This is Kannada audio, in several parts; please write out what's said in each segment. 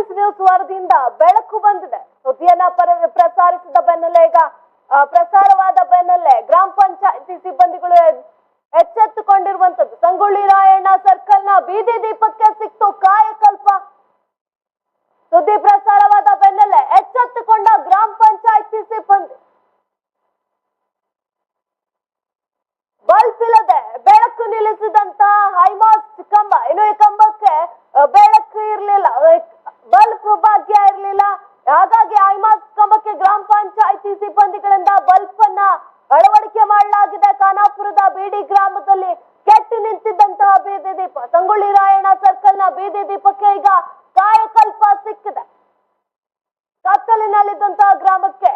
ಕತ್ತಲಿನಲ್ಲಿದ್ದಂತಹ ನ್ಯೂಸ್ ವರದಿಯಿಂದ ಬೆಳಕು ಬಂದಿದೆ. ಸುದ್ದಿಯನ್ನ ಪರ- ಪ್ರಸಾರಿಸಿದ ಬೆನ್ನಲ್ಲೇ ಈಗ ಪ್ರಸಾರವಾದ ಬೆನ್ನಲ್ಲೇ ಗ್ರಾಮ ಪಂಚಾಯತಿ ಸಿಬ್ಬಂದಿಗಳು ಎಚ್ಚೆತ್ತುಕೊಂಡಿರುವಂತದ್ದು. ಸಂಗೊಳ್ಳಿ ರಾಯಣ್ಣ ಸರ್ಕಲ್ನ ಬೀದಿ ದೀಪಕ್ಕೆ ಸಿಕ್ತು ಕಾಯಕಲ್ಪ. ಸುದ್ದಿ ಪ್ರಸಾರವಾದ ಬೆನ್ನಲ್ಲೇ ಎಚ್ಚೆತ್ತುಕೊಂಡ ಗ್ರಾಮ ಪಂಚಾಯತಿ ಸಿಬ್ಬಂದಿ. ಬಲ್ಬ್ ಬೆಳಕು ನಿಲ್ಲಿಸಿದಂತ ಹೈಮಾಸ್ಟ್ ಕಂಬ ಇನ್ನು ಈ ಕಂಬಕ್ಕೆ ಅ, ಬೆಳಕು ಇರ್ಲಿಲ್ಲ ಬಲ್ಬ್ ಭಾಗ್ಯ ಇರ್ಲಿಲ್ಲ ಹಾಗಾಗಿ ಹೈಮಾಸ್ಟ್ ಕಂಬಕ್ಕೆ ಗ್ರಾಮ ಪಂಚಾಯತಿ ಸಿಬ್ಬಂದಿಗಳಿಂದ ಬಲ್ಬ್ ಅನ್ನ ಅಳವಡಿಕೆ ಮಾಡಲಾಗಿದೆ ಖಾನಾಪುರದ ಬೀಡಿ ಗ್ರಾಮದಲ್ಲಿ ಕೆಟ್ಟು ನಿಂತಿದ್ದಂತಹ ಬೀದಿ ದೀಪ ಸಂಗೊಳ್ಳಿ ರಾಯಣ್ಣ ಸರ್ಕಲ್ನ ಬೀದಿ ದೀಪಕ್ಕೆ ಈಗ ಕಾಯಕಲ್ಪ ಸಿಕ್ಕಿದೆ ಕತ್ತಲಿನಲ್ಲಿದ್ದಂತಹ ಗ್ರಾಮಕ್ಕೆ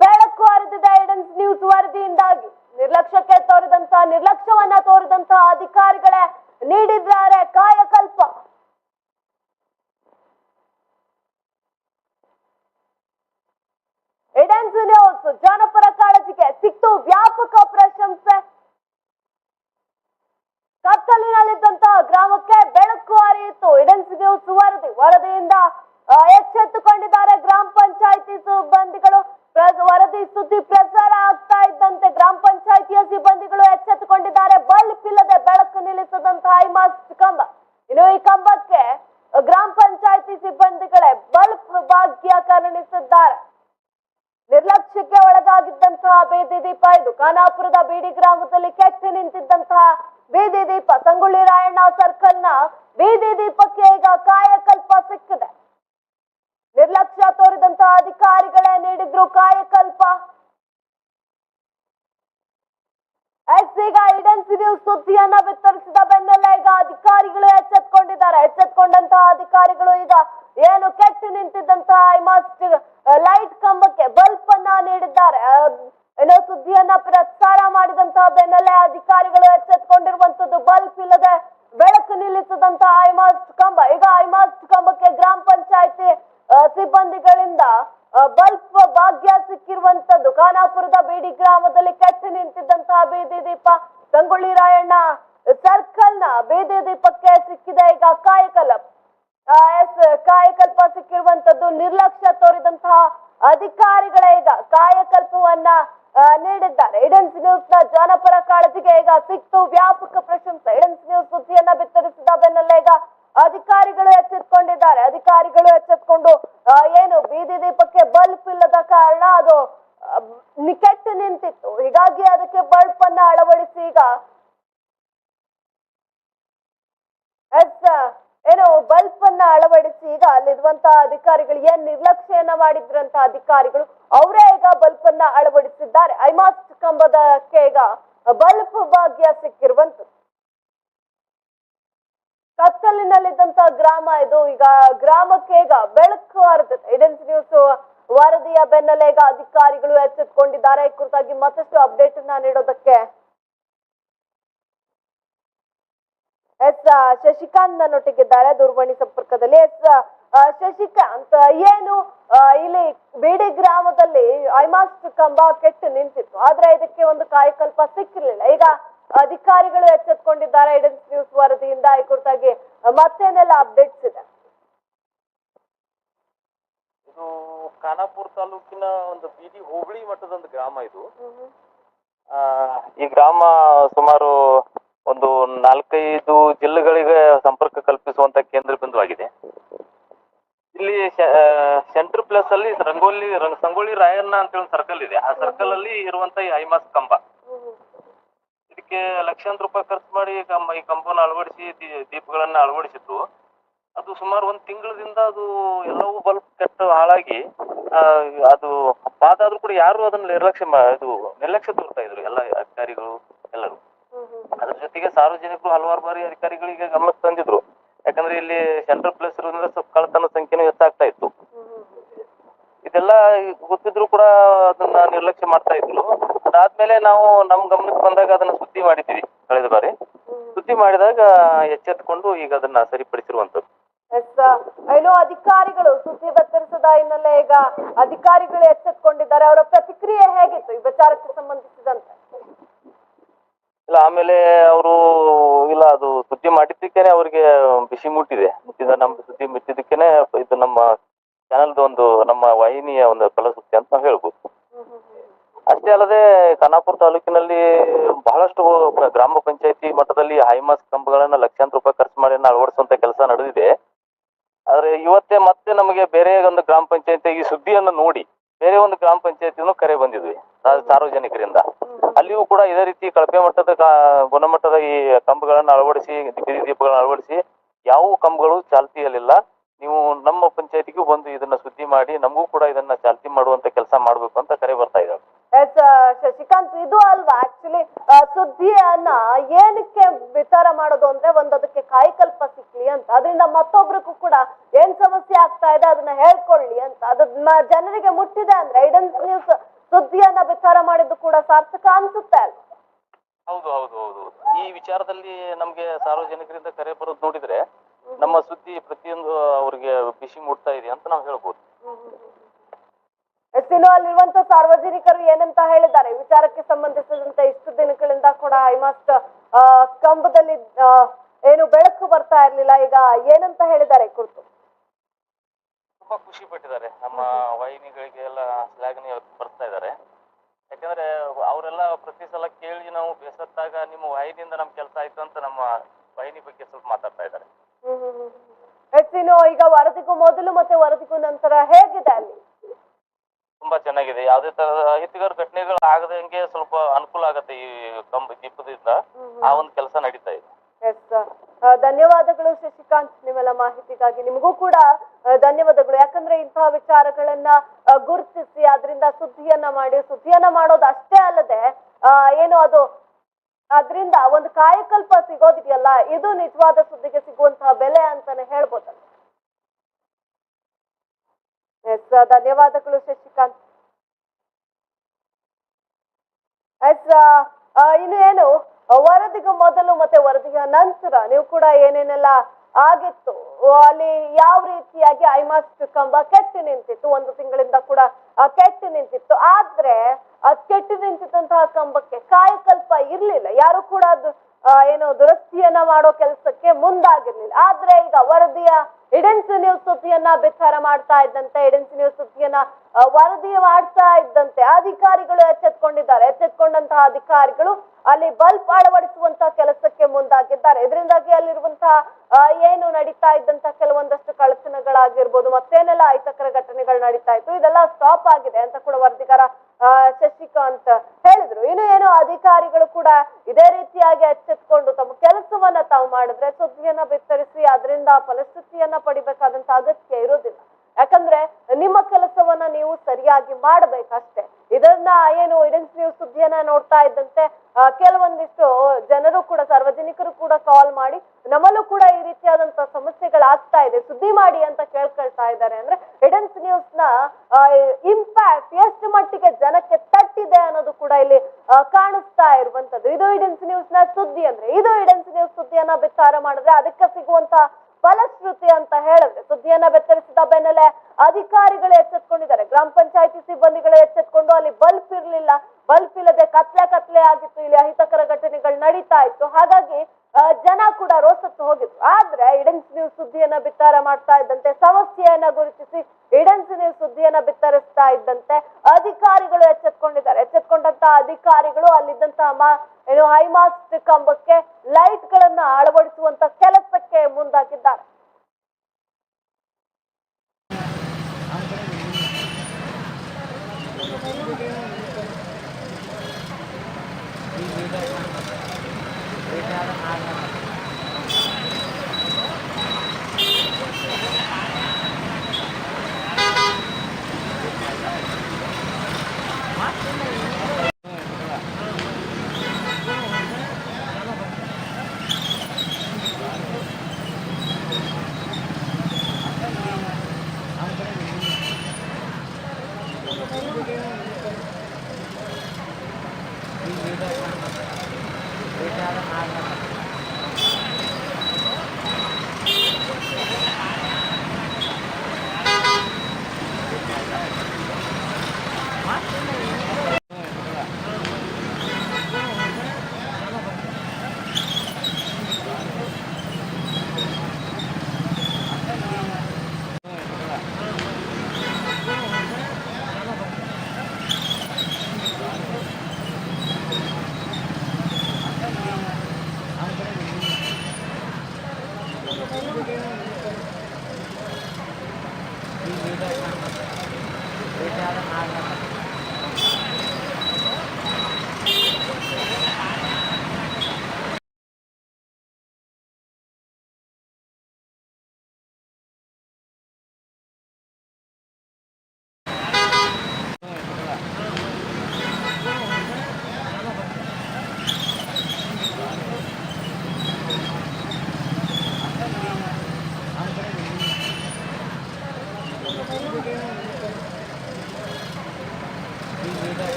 ಬೆಳಕು ಹರಿದಿದೆ ಐಡನ್ಸ್ ನ್ಯೂಸ್ ವರದಿಯಿಂದಾಗಿ ನಿರ್ಲಕ್ಷ್ಯಕ್ಕೆ ತೋರಿದಂತಹ ನಿರ್ಲಕ್ಷ್ಯವನ್ನ ತೋರಿದಂತಹ ಅಧಿಕಾರಿಗಳೇ ನೀಡಿದ್ದಾರೆ ಕಾಯಕಲ್ಪ ಇಡನ್ಸ್ ನ್ಯೂಸ್ ಜನಪರ ಕಾಳಜಿಗೆ ಸಿಕ್ತು ವ್ಯಾಪಕ ಪ್ರಶಂಸೆ ಕತ್ತಲಿನಲ್ಲಿದ್ದಂತಹ ಗ್ರಾಮಕ್ಕೆ ಬೆಳಕು ಹರಿಯಿತು ಇಡನ್ಸ್ ನ್ಯೂಸ್ ವರದಿ ವರದಿಯಿಂದ ಆ, ಎಚ್ಚೆತ್ತುಕೊಂಡಿದ್ದಾರೆ ಗ್ರಾಮ ಪಂಚಾಯತಿ ಸಿಬ್ಬಂದಿಗಳು ಪ್ರ- ವರದಿ ಸುದ್ದಿ ಪ್ರಸಾರ ಆಗ್ತಾ ಇದ್ದಂತೆ ಗ್ರಾಮ ಪಂಚಾಯತಿಯ ಸಿಬ್ಬಂದಿಗಳು ಎಚ್ಚೆತ್ತುಕೊಂಡಿದ್ದಾರೆ ಬಲ್ಬ್ ಇಲ್ಲದೆ ಬೆಳಕು ನಿಲ್ಲಿಸದಂತಹ ಐಮಾಸ್ಟ್ ಕಂಬ ಇನ್ನು ಈ ಕಂಬಕ್ಕೆ ಗ್ರಾಮ ಪಂಚಾಯತಿ ಸಿಬ್ಬಂದಿಗಳೇ ಬಲ್ಬ್ ಭಾಗ್ಯ ಕರುಣಿಸಿದ್ದಾರೆ ನಿರ್ಲಕ್ಷ್ಯಕ್ಕೆ ಒಳಗಾಗಿದ್ದಂತಹ ಬೀದಿ ದೀಪ ಇದು ಖಾನಾಪುರದ ಬೀಡಿ ಗ್ರಾಮದಲ್ಲಿ ಕೆಟ್ಟಿ ನಿಂತಿದ್ದಂತಹ ಬೀದಿ ದೀಪ ಸಂಗೊಳ್ಳಿ ರಾಯಣ್ಣ ಸರ್ಕಲ್ನ ಬೀದಿ ದೀಪಕ್ಕೆ ಈಗ ಕಾಯಕಲ್ಪ ಸಿಕ್ಕಿದೆ ನಿರ್ಲಕ್ಷ್ಯ ತೋರಿದಂತಹ ಅಧಿಕಾರಿಗಳೇ ನೀಡಿದ್ರು ಕಾಯಕಲ್ಪ ಎಸ್ ಈಗ ಇಡನ್ಸ್ ನ್ಯೂಸ್ ಸುದ್ದಿಯನ್ನ ಬಿತ್ತರಿಸಿದ ಬೆನ್ನಲ್ಲೇ ಈಗ ಅಧಿಕಾರಿಗಳು ಎಚ್ಚೆತ್ಕೊಂಡಿದ್ದಾರೆ ಎಚ್ಚೆತ್ಕೊಂಡಂತಹ ಅಧಿಕಾರಿಗಳು ಈಗ ಏನು ಕೆಟ್ಟು ನಿಂತಿದ್ದಂತಹ ಐಮಾಸ್ಟ್ ಲೈಟ್ ಕಂಬಕ್ಕೆ ಬಲ್ಬ್ ಅನ್ನ ನೀಡಿದ್ದಾರೆ ಆ, ಏನೋ ಸುದ್ದಿಯನ್ನ ಪ್ರಸಾರ ಮಾಡಿದಂತಹ ಬೆನ್ನಲ್ಲೇ ಅಧಿಕಾರಿಗಳು ಎಚ್ಚೆತ್ಕೊಂಡಿರುವಂತದ್ದು ಬಲ್ಬ್ ಇಲ್ಲದೆ ಬೆಳಕು ನಿಲ್ಲಿಸದಂತಹ ಐಮಾಸ್ಟ್ ಕಂಬ ಈಗ ಐಮಾಸ್ಟ್ ಕಂಬಕ್ಕೆ ಗ್ರಾಮ ಪಂಚಾಯತಿ ಸಿಬ್ಬಂದಿಗಳಿಂದ ಬಲ್ಬ್ ಭಾಗ್ಯ ಸಿಕ್ಕಿರುವಂತದ್ದು ಖಾನಾಪುರದ ಬೀಡಿ ಗ್ರಾಮದಲ್ಲಿ ಕೆಟ್ಟು ನಿಂತಿದ್ದಂತಹ ಬೀದಿ ದೀಪ ಸಂಗೊಳ್ಳಿ ರಾಯಣ್ಣ ಸರ್ಕಲ್ನ ಬೀದಿ ದೀಪಕ್ಕೆ ಸಿಕ್ಕಿದೆ. ಈಗ ಕಾಯಕಲ್ಪ ಎಸ್, ಕಾಯಕಲ್ಪ ಸಿಕ್ಕಿರುವಂತದ್ದು ನಿರ್ಲಕ್ಷ್ಯ ತೋರಿದಂತಹ ಅಧಿಕಾರಿಗಳೇ ಈಗ ಕಾಯಕಲ್ಪವನ್ನ ನೀಡಿದ್ದಾರೆ. ಇಡನ್ಸ್ ನ್ಯೂಸ್ನ ಜನಪರ ಕಾಳಜಿಗೆ ಈಗ ಸಿಕ್ತು ವ್ಯಾಪಕ ಪ್ರಶಂಸೆ. ಇಡನ್ಸ್ ನ್ಯೂಸ್ ಸುದ್ದಿಯನ್ನ ಬಿತ್ತರಿಸಿದ ಬೆನ್ನಲ್ಲೇ ಈಗ ಅಧಿಕಾರಿಗಳು ಎಚ್ಚೆತ್ಕೊಂಡಿದ್ದಾರೆ. ಅಧಿಕಾರಿಗಳು ಎಚ್ಚೆತ್ಕೊಂಡು ಏನು ಬೀದಿ ದೀಪಕ್ಕೆ ಬಲ್ಬ್ ಇಲ್ಲದ ಕಾರಣ ಅದು ನಿಕೆಟ್ಟು ನಿಂತಿತ್ತು. ಹೀಗಾಗಿ ಅದಕ್ಕೆ ಬಲ್ಬ್ ಅನ್ನ ಅಳವಡಿಸಿ ಈಗ ಏನು ಬಲ್ಬ್ ಅನ್ನ ಅಳವಡಿಸಿ ಈಗ ಅಲ್ಲಿರುವಂತಹ ಅಧಿಕಾರಿಗಳು ಏನ್ ನಿರ್ಲಕ್ಷ್ಯನ ಮಾಡಿದ್ರಂತ ಅಧಿಕಾರಿಗಳು, ಅವರೇ ಈಗ ಬಲ್ಬ್ ಅನ್ನ ಅಳವಡಿಸಿದ್ದಾರೆ ಐಮಾಸ್ಟ್ ಕಂಬದಕ್ಕೆ ಈಗ ಬಲ್ಬ್ ಭಾಗ್ಯ ಸಿಕ್ಕಿರುವಂತದ್ದು ಕತ್ತಲಿನಲ್ಲಿದ್ದಂತ ಗ್ರಾಮ ಇದು. ಈಗ ಗ್ರಾಮಕ್ಕೆ ಈಗ ಬೆಳಕು ಹರಿದಿದೆ. ಇಡನ್ಸ್ ನ್ಯೂಸ್ ವರದಿಯ ಬೆನ್ನಲ್ಲೇ ಈಗ ಅಧಿಕಾರಿಗಳು ಎಚ್ಚೆತ್ಕೊಂಡಿದ್ದಾರೆ. ಈ ಕುರಿತಾಗಿ ಮತ್ತಷ್ಟು ಅಪ್ಡೇಟ್ ಅನ್ನ ನೀಡೋದಕ್ಕೆ ಎಸ್ ಶಶಿಕಾಂತ್ ನನ್ನೊಟ್ಟಿಗಿದ್ದಾರೆ. ದೂರವಾಣಿ ಸಂಪರ್ಕದಲ್ಲಿ ಎಸ್ ಶಶಿಕಾಂತ್, ಏನು ಇಲ್ಲಿ ಬೇಡಿ ಗ್ರಾಮದಲ್ಲಿ ಐಮಾಸ್ಟ್ ಕಂಬ ಕೆಟ್ಟು ನಿಂತಿತ್ತು. ಆದ್ರೆ ಇದಕ್ಕೆ ಒಂದು ಕಾಯಕಲ್ಪ ಸಿಕ್ಕಿರ್ಲಿಲ್ಲ. ಈಗ ಅಧಿಕಾರಿಗಳು ಎಚ್ಚೆತ್ಕೊಂಡಿದ್ದಾರೆ. ಇಡನ್ಸ್ ನ್ಯೂಸ್ ವರದಿಯಿಂದ ಈ ಕುರಿತಾಗಿ ಮತ್ತೇನೆಲ್ಲ ಅಪ್ಡೇಟ್ಸ್ ಇದೆ. ಇದು ಖಾನಾಪುರ ತಾಲೂಕಿನ ಒಂದು ಬೀದಿ ಹೋಬಳಿ ಮಟ್ಟದ ಒಂದು ಗ್ರಾಮ ಇದು. ಆ, ಈ ಗ್ರಾಮ ಸುಮಾರು ಒಂದು ನಾಲ್ಕೈದು ಜಿಲ್ಲೆಗಳಿಗೆ ಸಂಪರ್ಕ ಕಲ್ಪಿಸುವಂತ ಕೇಂದ್ರ ಬಿಂದುವಾಗಿದೆ. ಇಲ್ಲಿ ಸೆಂಟರ್ ಪ್ಲೇಸ್ ಅಲ್ಲಿ ರಂಗೋಲಿ ರಂಗೋಳಿ ರಾಯಣ್ಣ ಅಂತ ಹೇಳಿ ಸರ್ಕಲ್ ಇದೆ. ಆ ಸರ್ಕಲ್ ಅಲ್ಲಿ ಇರುವಂತ ಈ ಐಮಾಸ್ ಕಂಬ. ಇದಕ್ಕೆ ಲಕ್ಷಾಂತರ ರೂಪಾಯಿ ಖರ್ಚು ಮಾಡಿ ಕಂಬ, ಈ ಕಂಪೌನ್ ಅಳವಡಿಸಿ ದೀಪಗಳನ್ನ ಅಳವಡಿಸಿದ್ರು. ಅದು ಸುಮಾರು ಒಂದ್ ತಿಂಗಳದಿಂದ ಅದು ಎಲ್ಲವೂ ಬಲ್ಬ್ ಕೆಟ್ಟು ಹಾಳಾಗಿ ಅದು ಪಾದಾದ್ರೂ ಕೂಡ ಯಾರು ಅದನ್ನ ನಿರ್ಲಕ್ಷ್ಯ ಇದು ನಿರ್ಲಕ್ಷ್ಯ ತೋರ್ತಾ ಇದ್ರು ಎಲ್ಲ ಅಧಿಕಾರಿಗಳು, ಎಲ್ಲರೂ. ಅದ್ರ ಜೊತೆಗೆ ಸಾರ್ವಜನಿಕರು ಹಲವಾರು ಬಾರಿ ಅಧಿಕಾರಿಗಳಿಗೆ ಗಮನಕ್ಕೆ ತಂದಿದ್ರು. ಯಾಕಂದ್ರೆ ಇಲ್ಲಿ ಸೆಂಟ್ರಲ್ ಪ್ಲೇಸ್ ಇರೋದ್ರಿಂದ ಸ್ವಲ್ಪ ಕಳ್ಳತನ ಸಂಖ್ಯೆನೂ ಹೆಚ್ಚಾಗ್ತಾ ಇತ್ತು. ಇದೆಲ್ಲ ಗೊತ್ತಿದ್ರು ಕೂಡ ಅದನ್ನ ನಿರ್ಲಕ್ಷ್ಯ ಮಾಡ್ತಾ ಇದ್ರು ಅದಾದ್ಮೇಲೆ ನಾವು ನಮ್ ಗಮನಕ್ಕೆ ಬಂದಾಗ ಅದನ್ನ ಸುದ್ದಿ ಮಾಡಿದ್ವಿ ಕಳೆದ ಬಾರಿ. ಸುದ್ದಿ ಮಾಡಿದಾಗ ಎಚ್ಚೆತ್ಕೊಂಡು ಈಗ ಅದನ್ನ ಸರಿಪಡಿಸಿರುವಂತದ್ದು. ಏನು ಅಧಿಕಾರಿಗಳು ಸುದ್ದಿ ಬತ್ತರಿಸದ ಹಿನ್ನೆಲೆ ಈಗ ಅಧಿಕಾರಿಗಳು ಎಚ್ಚೆತ್ಕೊಂಡಿದ್ದಾರೆ. ಅವರ ಪ್ರತಿಕ್ರಿಯೆ ಹೇಗಿತ್ತು ಈ ವಿಚಾರಕ್ಕೆ ಸಂಬಂಧಿಸಿದಂತೆ? ಇಲ್ಲ ಆಮೇಲೆ ಅವರು ಇಲ್ಲ ಅದು ಸುದ್ದಿ ಮಾಡಿದ್ದಕ್ಕೇನೆ ಅವ್ರಿಗೆ ಬಿಸಿ ಮುಟ್ಟಿದೆ. ಮುಟ್ಟಿದ ನಮ್ಮ ಸುದ್ದಿ ಮುಟ್ಟಿದ್ದಕ್ಕೇನೆ ಇದು ನಮ್ಮ ಚಾನಲ್ದು ಒಂದು ನಮ್ಮ ವಾಹಿನಿಯ ಒಂದು ಫಲಶ್ರುತಿ ಅಂತ ನಾವು ಹೇಳ್ಬೋದು. ಅಷ್ಟೇ ಅಲ್ಲದೆ ಖಾನಾಪುರ ತಾಲೂಕಿನಲ್ಲಿ ಬಹಳಷ್ಟು ಗ್ರಾಮ ಪಂಚಾಯತಿ ಮಟ್ಟದಲ್ಲಿ ಹೈಮಾಸ್ ಕಂಬಗಳನ್ನ ಲಕ್ಷಾಂತರ ರೂಪಾಯಿ ಖರ್ಚು ಮಾಡಿ ಅಳವಡಿಸುವಂತ ಕೆಲಸ ನಡೆದಿದೆ. ಆದ್ರೆ ಇವತ್ತೇ ಮತ್ತೆ ನಮಗೆ ಬೇರೆ ಒಂದು ಗ್ರಾಮ ಪಂಚಾಯತಿ ಈ ಸುದ್ದಿಯನ್ನು ನೋಡಿ ಬೇರೆ ಒಂದು ಗ್ರಾಮ ಪಂಚಾಯತಿನೂ ಕರೆ ಬಂದಿದ್ವಿ ಸಾರ್ವಜನಿಕರಿಂದ. ಅಲ್ಲಿಯೂ ಕೂಡ ಇದೇ ರೀತಿ ಕಳಪೆ ಮಟ್ಟದ ಗುಣಮಟ್ಟದ ಈ ಕಂಬಗಳನ್ನ ಅಳವಡಿಸಿ ಬೀದಿ ದೀಪಗಳನ್ನ ಅಳವಡಿಸಿ ಯಾವ ಕಂಬಗಳು ಚಾಲ್ತಿಯಲ್ಲಿಲ್ಲ. ನೀವು ನಮ್ಮ ಪಂಚಾಯತಿಗೂ ಬಂದು ಇದನ್ನ ಸುದ್ದಿ ಮಾಡಿ ನಮಗೂ ಕೂಡ ಇದನ್ನ ಚಾಲ್ತಿ ಮಾಡುವಂತ ಕೆಲಸ ಮಾಡ್ಬೇಕು ಅಂತ ಕರೆ ಬರ್ತಾ ಇದ್ದಾರೆ. ಶಶಿಕಾಂತ್ ಇದು ಅಲ್ವಾ? ಆಕ್ಚುಲಿ ಸುದ್ದಿಯನ್ನ ಏನಕ್ಕೆ ವಿಚಾರ ಮಾಡೋದು ಅಂದ್ರೆ ಒಂದ್ ಅದಕ್ಕೆ ಕಾಯಕಲ್ಪ ಸಿಕ್ಲಿ ಅಂತ. ಅದರಿಂದ ಮತ್ತೊಬ್ರಿಗೂ ಕೂಡ ಏನ್ ಸಮಸ್ಯೆ ಆಗ್ತಾ ಇದೆ ಅದನ್ನ ಹೇಳ್ಕೊಳ್ಳಿ ಅಂತ. ಅದು ಜನರಿಗೆ ಮುಟ್ಟಿದೆ ಅಂದ್ರೆ ಐಡನ್ ನ್ಯೂಸ್ ಸುದ್ದಿಯನ್ನ ವಿಚಾರ ಮಾಡಿದ್ದು ಕೂಡ ಸಾರ್ಥಕ ಅನ್ಸುತ್ತೆ ಅಲ್ವಾ? ಹೌದು ಹೌದು ಹೌದು. ಈ ವಿಚಾರದಲ್ಲಿ ನಮ್ಗೆ ಸಾರ್ವಜನಿಕರಿಂದ ಕರೆ ಬರೋದು ನೋಡಿದ್ರೆ ನಮ್ಮ ಸುದ್ದಿ ಪ್ರತಿಯೊಂದು ಅವ್ರಿಗೆ ಬಿಸಿ ಮುಟ್ತಾ ಇದೆ ಅಂತ ನಾವು ಹೇಳ್ಬೋದು. ಎಸ್ ಇನ್ನು ಅಲ್ಲಿರುವಂತ ಸಾರ್ವಜನಿಕರು ಏನಂತ ಹೇಳಿದ್ದಾರೆ? ವಿಚಾರಕ್ಕೆ ಸಂಬಂಧಿಸಿದಂತೆ ಇಷ್ಟು ದಿನಗಳಿಂದ ಕೂಡ ಐಮಾಸ್ಟ್ ಕಂಬದಲ್ಲಿ ಏನು ಬೆಳಕು ಬರ್ತಾ ಇರ್ಲಿಲ್ಲ. ಈಗ ಏನಂತ ಹೇಳಿದ್ದಾರೆ ಕುರಿತು? ತುಂಬಾ ಖುಷಿ ಪಟ್ಟಿದ್ದಾರೆ. ನಮ್ಮ ವಾಹಿನಿಗಳಿಗೆ ಎಲ್ಲ ಶ್ಲಾಘನೆ ಬರ್ತಾ ಇದ್ದಾರೆ. ಯಾಕಂದ್ರೆ ಅವರೆಲ್ಲ ಪ್ರತಿ ಸಲ ಕೇಳಿ ನಾವು ಬೇಸತ್ತಾಗ ನಿಮ್ಮ ವಾಹಿನಿಯಿಂದ ನಮ್ ಕೆಲಸ ಆಯ್ತು ಅಂತ ನಮ್ಮ ವಾಹಿನಿ ಬಗ್ಗೆ ಸ್ವಲ್ಪ ಮಾತಾಡ್ತಾ ಇದ್ದಾರೆ. ಎಸ್ ಈಗ ವರದಿಗೂ ಮೊದಲು ಮತ್ತೆ ವರದಿಗೂ ನಂತರ ಹೇಗಿದೆ ಅಲ್ಲಿ? ತುಂಬಾ ಚೆನ್ನಾಗಿದೆ. ಯಾವುದೇ ತರದ ಅಹಿತಕರ ಘಟನೆಗಳು ಆಗದಂಗೆ ಸ್ವಲ್ಪ ಅನುಕೂಲ ಆಗತ್ತೆ ಈ ಕಂಬ ದೀಪದಿಂದ. ಆ ಒಂದು ಕೆಲಸ ನಡೀತಾ ಇದೆ. ಧನ್ಯವಾದಗಳು ಶಶಿಕಾಂತ್. ನಿಮ್ಮೆಲ್ಲ ಮಾಹಿತಿಗಾಗಿ ನಿಮಗೂ ಕೂಡ ಧನ್ಯವಾದಗಳು. ಯಾಕಂದ್ರೆ ಇಂತಹ ವಿಚಾರಗಳನ್ನ ಗುರುತಿಸಿ ಅದರಿಂದ ಸುದ್ದಿಯನ್ನ ಮಾಡಿ ಸುದ್ದಿಯನ್ನ ಮಾಡೋದು ಅಷ್ಟೇ ಅಲ್ಲದೆ ಆ, ಏನು ಅದು ಅದರಿಂದ ಒಂದು ಕಾಯಕಲ್ಪ ಸಿಗೋದಿದೆಯಲ್ಲ, ಇದು ನಿಜವಾದ ಸುದ್ದಿಗೆ ಸಿಗುವಂತಹ ಬೆಲೆ ಅಂತಾನೆ ಹೇಳ್ಬೋದಲ್ಲ ಧನ್ಯವಾದಗಳು ಶಶಿಕಾಂತ್. ಎಸ್ ಇನ್ನು ಏನು ವರದಿಗ ವರದಿಗೂ ಮೊದಲು ಮತ್ತೆ ವರದಿಯ ನಂತರ ನೀವು ಕೂಡ ಏನೇನೆಲ್ಲ ಆಗಿತ್ತು. ಅಲ್ಲಿ ಯಾವ ರೀತಿಯಾಗಿ ಐಮಾಸ್ಟ್ ಕಂಬ ಕೆಟ್ಟು ನಿಂತಿತ್ತು? ಒಂದು ತಿಂಗಳಿಂದ ಕೂಡ ಕೆಟ್ಟು ನಿಂತಿತ್ತು. ಆದ್ರೆ, ಆ, ಕೆಟ್ಟು ನಿಂತಿದ್ದಂತಹ ಕಂಬಕ್ಕೆ ಕಾಯಕಲ್ಪ ಇರ್ಲಿಲ್ಲ. ಯಾರು ಕೂಡ ಅದು ಏನು ದುರಸ್ತಿಯನ್ನ ಮಾಡೋ ಕೆಲಸಕ್ಕೆ ಮುಂದಾಗಿರ್ಲಿಲ್ಲ. ಆದ್ರೆ ಈಗ ವರದಿಯ ಇಡೆನ್ಸ್ ನ್ಯೂಸ್ ಸುದ್ದಿಯನ್ನ ಬಿತ್ತರ ಮಾಡ್ತಾ ಇದ್ದಂತೆ ಇಡೆನ್ಸ್ ನ್ಯೂಸ್ ಸುದ್ದಿಯನ್ನ ವರದಿ ಮಾಡ್ತಾ ಇದ್ದಂತೆ ಅಧಿಕಾರಿಗಳು ಎಚ್ಚೆತ್ಕೊಂಡಿದ್ದಾರೆ. ಎಚ್ಚೆತ್ಕೊಂಡಂತಹ ಅಧಿಕಾರಿಗಳು ಅಲ್ಲಿ ಬಲ್ಬ್ ಅಳವಡಿಸುವಂತಹ ಕೆಲಸಕ್ಕೆ ಮುಂದಾಗಿದ್ದಾರೆ. ಇದರಿಂದಾಗಿ ಅಲ್ಲಿರುವಂತಹ ಏನು ನಡೀತಾ ಇದ್ದಂತ ಕೆಲವೊಂದಷ್ಟು ಕಳಚನಗಳಾಗಿರ್ಬೋದು ಮತ್ತೇನೆಲ್ಲ ಅಹಿತಕರ ಘಟನೆಗಳು ನಡೀತಾ ಇತ್ತು, ಇದೆಲ್ಲ ಸ್ಟಾಪ್ ಆಗಿದೆ ಅಂತ ಕೂಡ ವರದಿಗಾರ ಶಶಿಕಾಂತ್ ಹೇಳಿದ್ರು. ಇನ್ನು ಏನು ಅಧಿಕಾರಿಗಳು ಕೂಡ ಇದೇ ರೀತಿಯಾಗಿ ಎಚ್ಚೆತ್ಕೊಂಡು ತಮ್ಮ ಕೆಲಸವನ್ನ ತಾವು ಮಾಡಿದ್ರೆ ಸುದ್ದಿಯನ್ನ ಬಿತ್ತರಿಸಿ, ಅದರಿಂದ ಫಲಶ್ರುತಿಯನ್ನ ಪಡಿಬೇಕಾದಂತ ಅಗತ್ಯ ಇರೋದಿಲ್ಲ. ಯಾಕಂದ್ರೆ ನಿಮ್ಮ ಕೆಲಸವನ್ನ ನೀವು ಸರಿಯಾಗಿ ಮಾಡ್ಬೇಕಷ್ಟೇ. ಇದನ್ನ ಏನು ಇಡೆನ್ಸ್ ನ್ಯೂಸ್ ಸುದ್ದಿಯನ್ನ ನೋಡ್ತಾ ಇದ್ದಂತೆ ಕೆಲವೊಂದಿಷ್ಟು ಜನರು ಕೂಡ, ಸಾರ್ವಜನಿಕರು ಕೂಡ ಕಾಲ್ ಮಾಡಿ ನಮ್ಮಲ್ಲೂ ಕೂಡ ಈ ರೀತಿಯಾದಂತ ಸಮಸ್ಯೆಗಳಾಗ್ತಾ ಇದೆ. ಸುದ್ದಿ ಮಾಡಿ ಅಂತ ಕೇಳ್ಕೊಳ್ತಾ ಇದ್ದಾರೆ ಅಂದ್ರೆ ಇಡೆನ್ಸ್ ನ್ಯೂಸ್ನ ಇಂಪ್ಯಾಕ್ಟ್ ಎಷ್ಟು ಮಟ್ಟಿಗೆ ಜನಕ್ಕೆ ತಟ್ಟಿದೆ ಅನ್ನೋದು ಕೂಡ ಇಲ್ಲಿ ಕಾಣಿಸ್ತಾ ಇರುವಂತದ್ದು. ಇದು ಇಡೆನ್ಸ್ ನ್ಯೂಸ್ನ ಸುದ್ದಿ ಅಂದ್ರೆ, ಇದು ಇಡೆನ್ಸ್ ನ್ಯೂಸ್ ಸುದ್ದಿಯನ್ನ ಬಿತ್ತಾರ ಮಾಡಿದ್ರೆ ಅದಕ್ಕೆ ಸಿಗುವಂತ ಫಲಶ್ರುತಿ ಅಂತ ಹೇಳಿದ್ರೆ ಸುದ್ದಿಯನ್ನ ಬೆತ್ತರಿಸಿದ ಬೆನ್ನಲ್ಲೇ ಅಧಿಕಾರಿಗಳು ಎಚ್ಚೆತ್ಕೊಂಡಿದ್ದಾರೆ. ಗ್ರಾಮ ಪಂಚಾಯತಿ ಸಿಬ್ಬಂದಿಗಳು ಎಚ್ಚೆತ್ಕೊಂಡು ಅಲ್ಲಿ ಬಲ್ಪ್ ಇರ್ಲಿಲ್ಲ. ಬಲ್ಪ್ ಇಲ್ಲದೆ ಕತ್ಲೆ ಕತ್ಲೆ ಆಗಿತ್ತು. ಇಲ್ಲಿ ಅಹಿತಕರ ಘಟನೆಗಳು ನಡೀತಾ ಇತ್ತು. ಹಾಗಾಗಿ ಜನ ಕೂಡ ರೋಸತ್ತು ಹೋಗಿದ್ರು. ಆದ್ರೆ ಇಡೆನ್ಸ್ ನ್ಯೂಸ್ ಸುದ್ದಿಯನ್ನ ಬಿತ್ತಾರ ಮಾಡ್ತಾ ಇದ್ದಂತೆ, ಸಮಸ್ಯೆಯನ್ನ ಗುರುತಿಸಿ ಇಡೆನ್ಸ್ ನ್ಯೂಸ್ ಸುದ್ದಿಯನ್ನ ಬಿತ್ತರಿಸ್ತಾ ಇದ್ದಂತೆ ಅಧಿಕಾರಿಗಳು ಎಚ್ಚೆತ್ಕೊಂಡಿದ್ದಾರೆ. ಕೈಗೊಂಡಂತ ಅಧಿಕಾರಿಗಳು ಅಲ್ಲಿದ್ದಂತ ಏನು ಹೈಮಾಸ್ಟ್ ಕಂಬಕ್ಕೆ ಲೈಟ್ ಗಳನ್ನ ಅಳವಡಿಸುವಂತ ಕೆಲಸಕ್ಕೆ ಮುಂದಾಗಿದ್ದಾರೆ.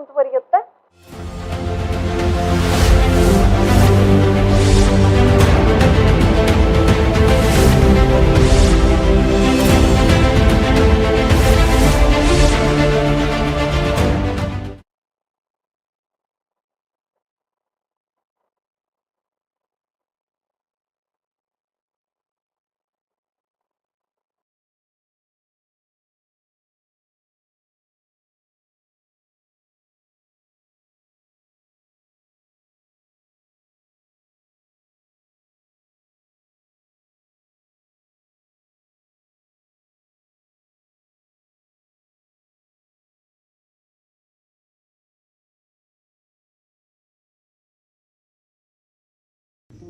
ಮುಂದುವರಿಯುತ್ತೆ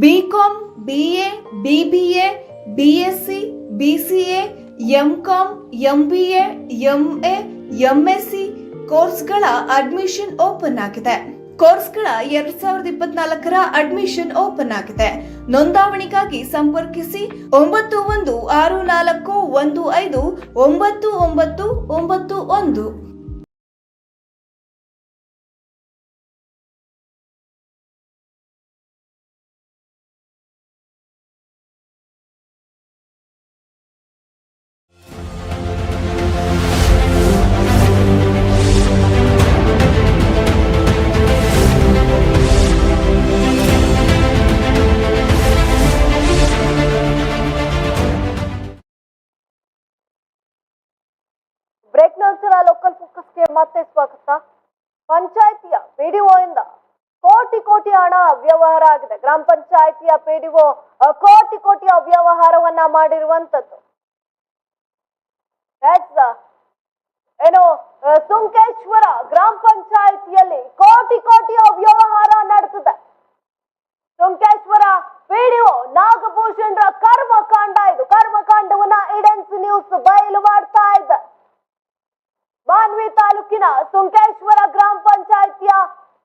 BCom BA BBA BSc BCA A MBA S C ಕೋರ್ಸ್ಗಳ ಅಡ್ಮಿಷನ್ ಓಪನ್ ಆಗಿದೆ. ಕೋರ್ಸ್ಗಳ ಎರಡ್ ಸಾವಿರದ ಇಪ್ಪತ್ನಾಲ್ಕರ ಅಡ್ಮಿಷನ್ ಓಪನ್ ಆಗಿದೆ. ನೋಂದಾವಣಿಗಾಗಿ ಸಂಪರ್ಕಿಸಿ ಒಂಬತ್ತು ಒಂದು ಆರು ನಾಲ್ಕು ಒಂದು ಐದು ಒಂಬತ್ತು ಒಂಬತ್ತು ಒಂಬತ್ತು ಒಂದು. ಪಿಡಿಒ ಇಂದ ಕೋಟಿ ಕೋಟಿ ಹಣ ಅವ್ಯವಹಾರ ಆಗಿದೆ. ಗ್ರಾಮ ಪಂಚಾಯತಿಯ ಪಿಡಿಒ ಕೋಟಿ ಕೋಟಿ ಅವ್ಯವಹಾರವನ್ನ ಮಾಡಿರುವಂತದ್ದು ಏನು ಸುಂಕೇಶ್ವರ ಗ್ರಾಮ ಪಂಚಾಯಿತಿಯಲ್ಲಿ ಕೋಟಿ ಕೋಟಿ ಅವ್ಯವಹಾರ ನಡೆದಿದೆ. ಸುಂಕೇಶ್ವರ ಪಿಡಿಒ, ನಾಗಭೂಷಣರ ಕರ್ಮಕಾಂಡ ಇದು. ಕರ್ಮಕಾಂಡವನ್ನ ಇಡೆನ್ಸ್ ನ್ಯೂಸ್ ಬಯಲು ಮಾಡ್ತಾ ಇದ್ದ ಮಾನ್ವಿ ತಾಲೂಕಿನ ಸುಂಕೇಶ್ವರ ಗ್ರಾಮ ಪಂಚಾಯಿತಿಯ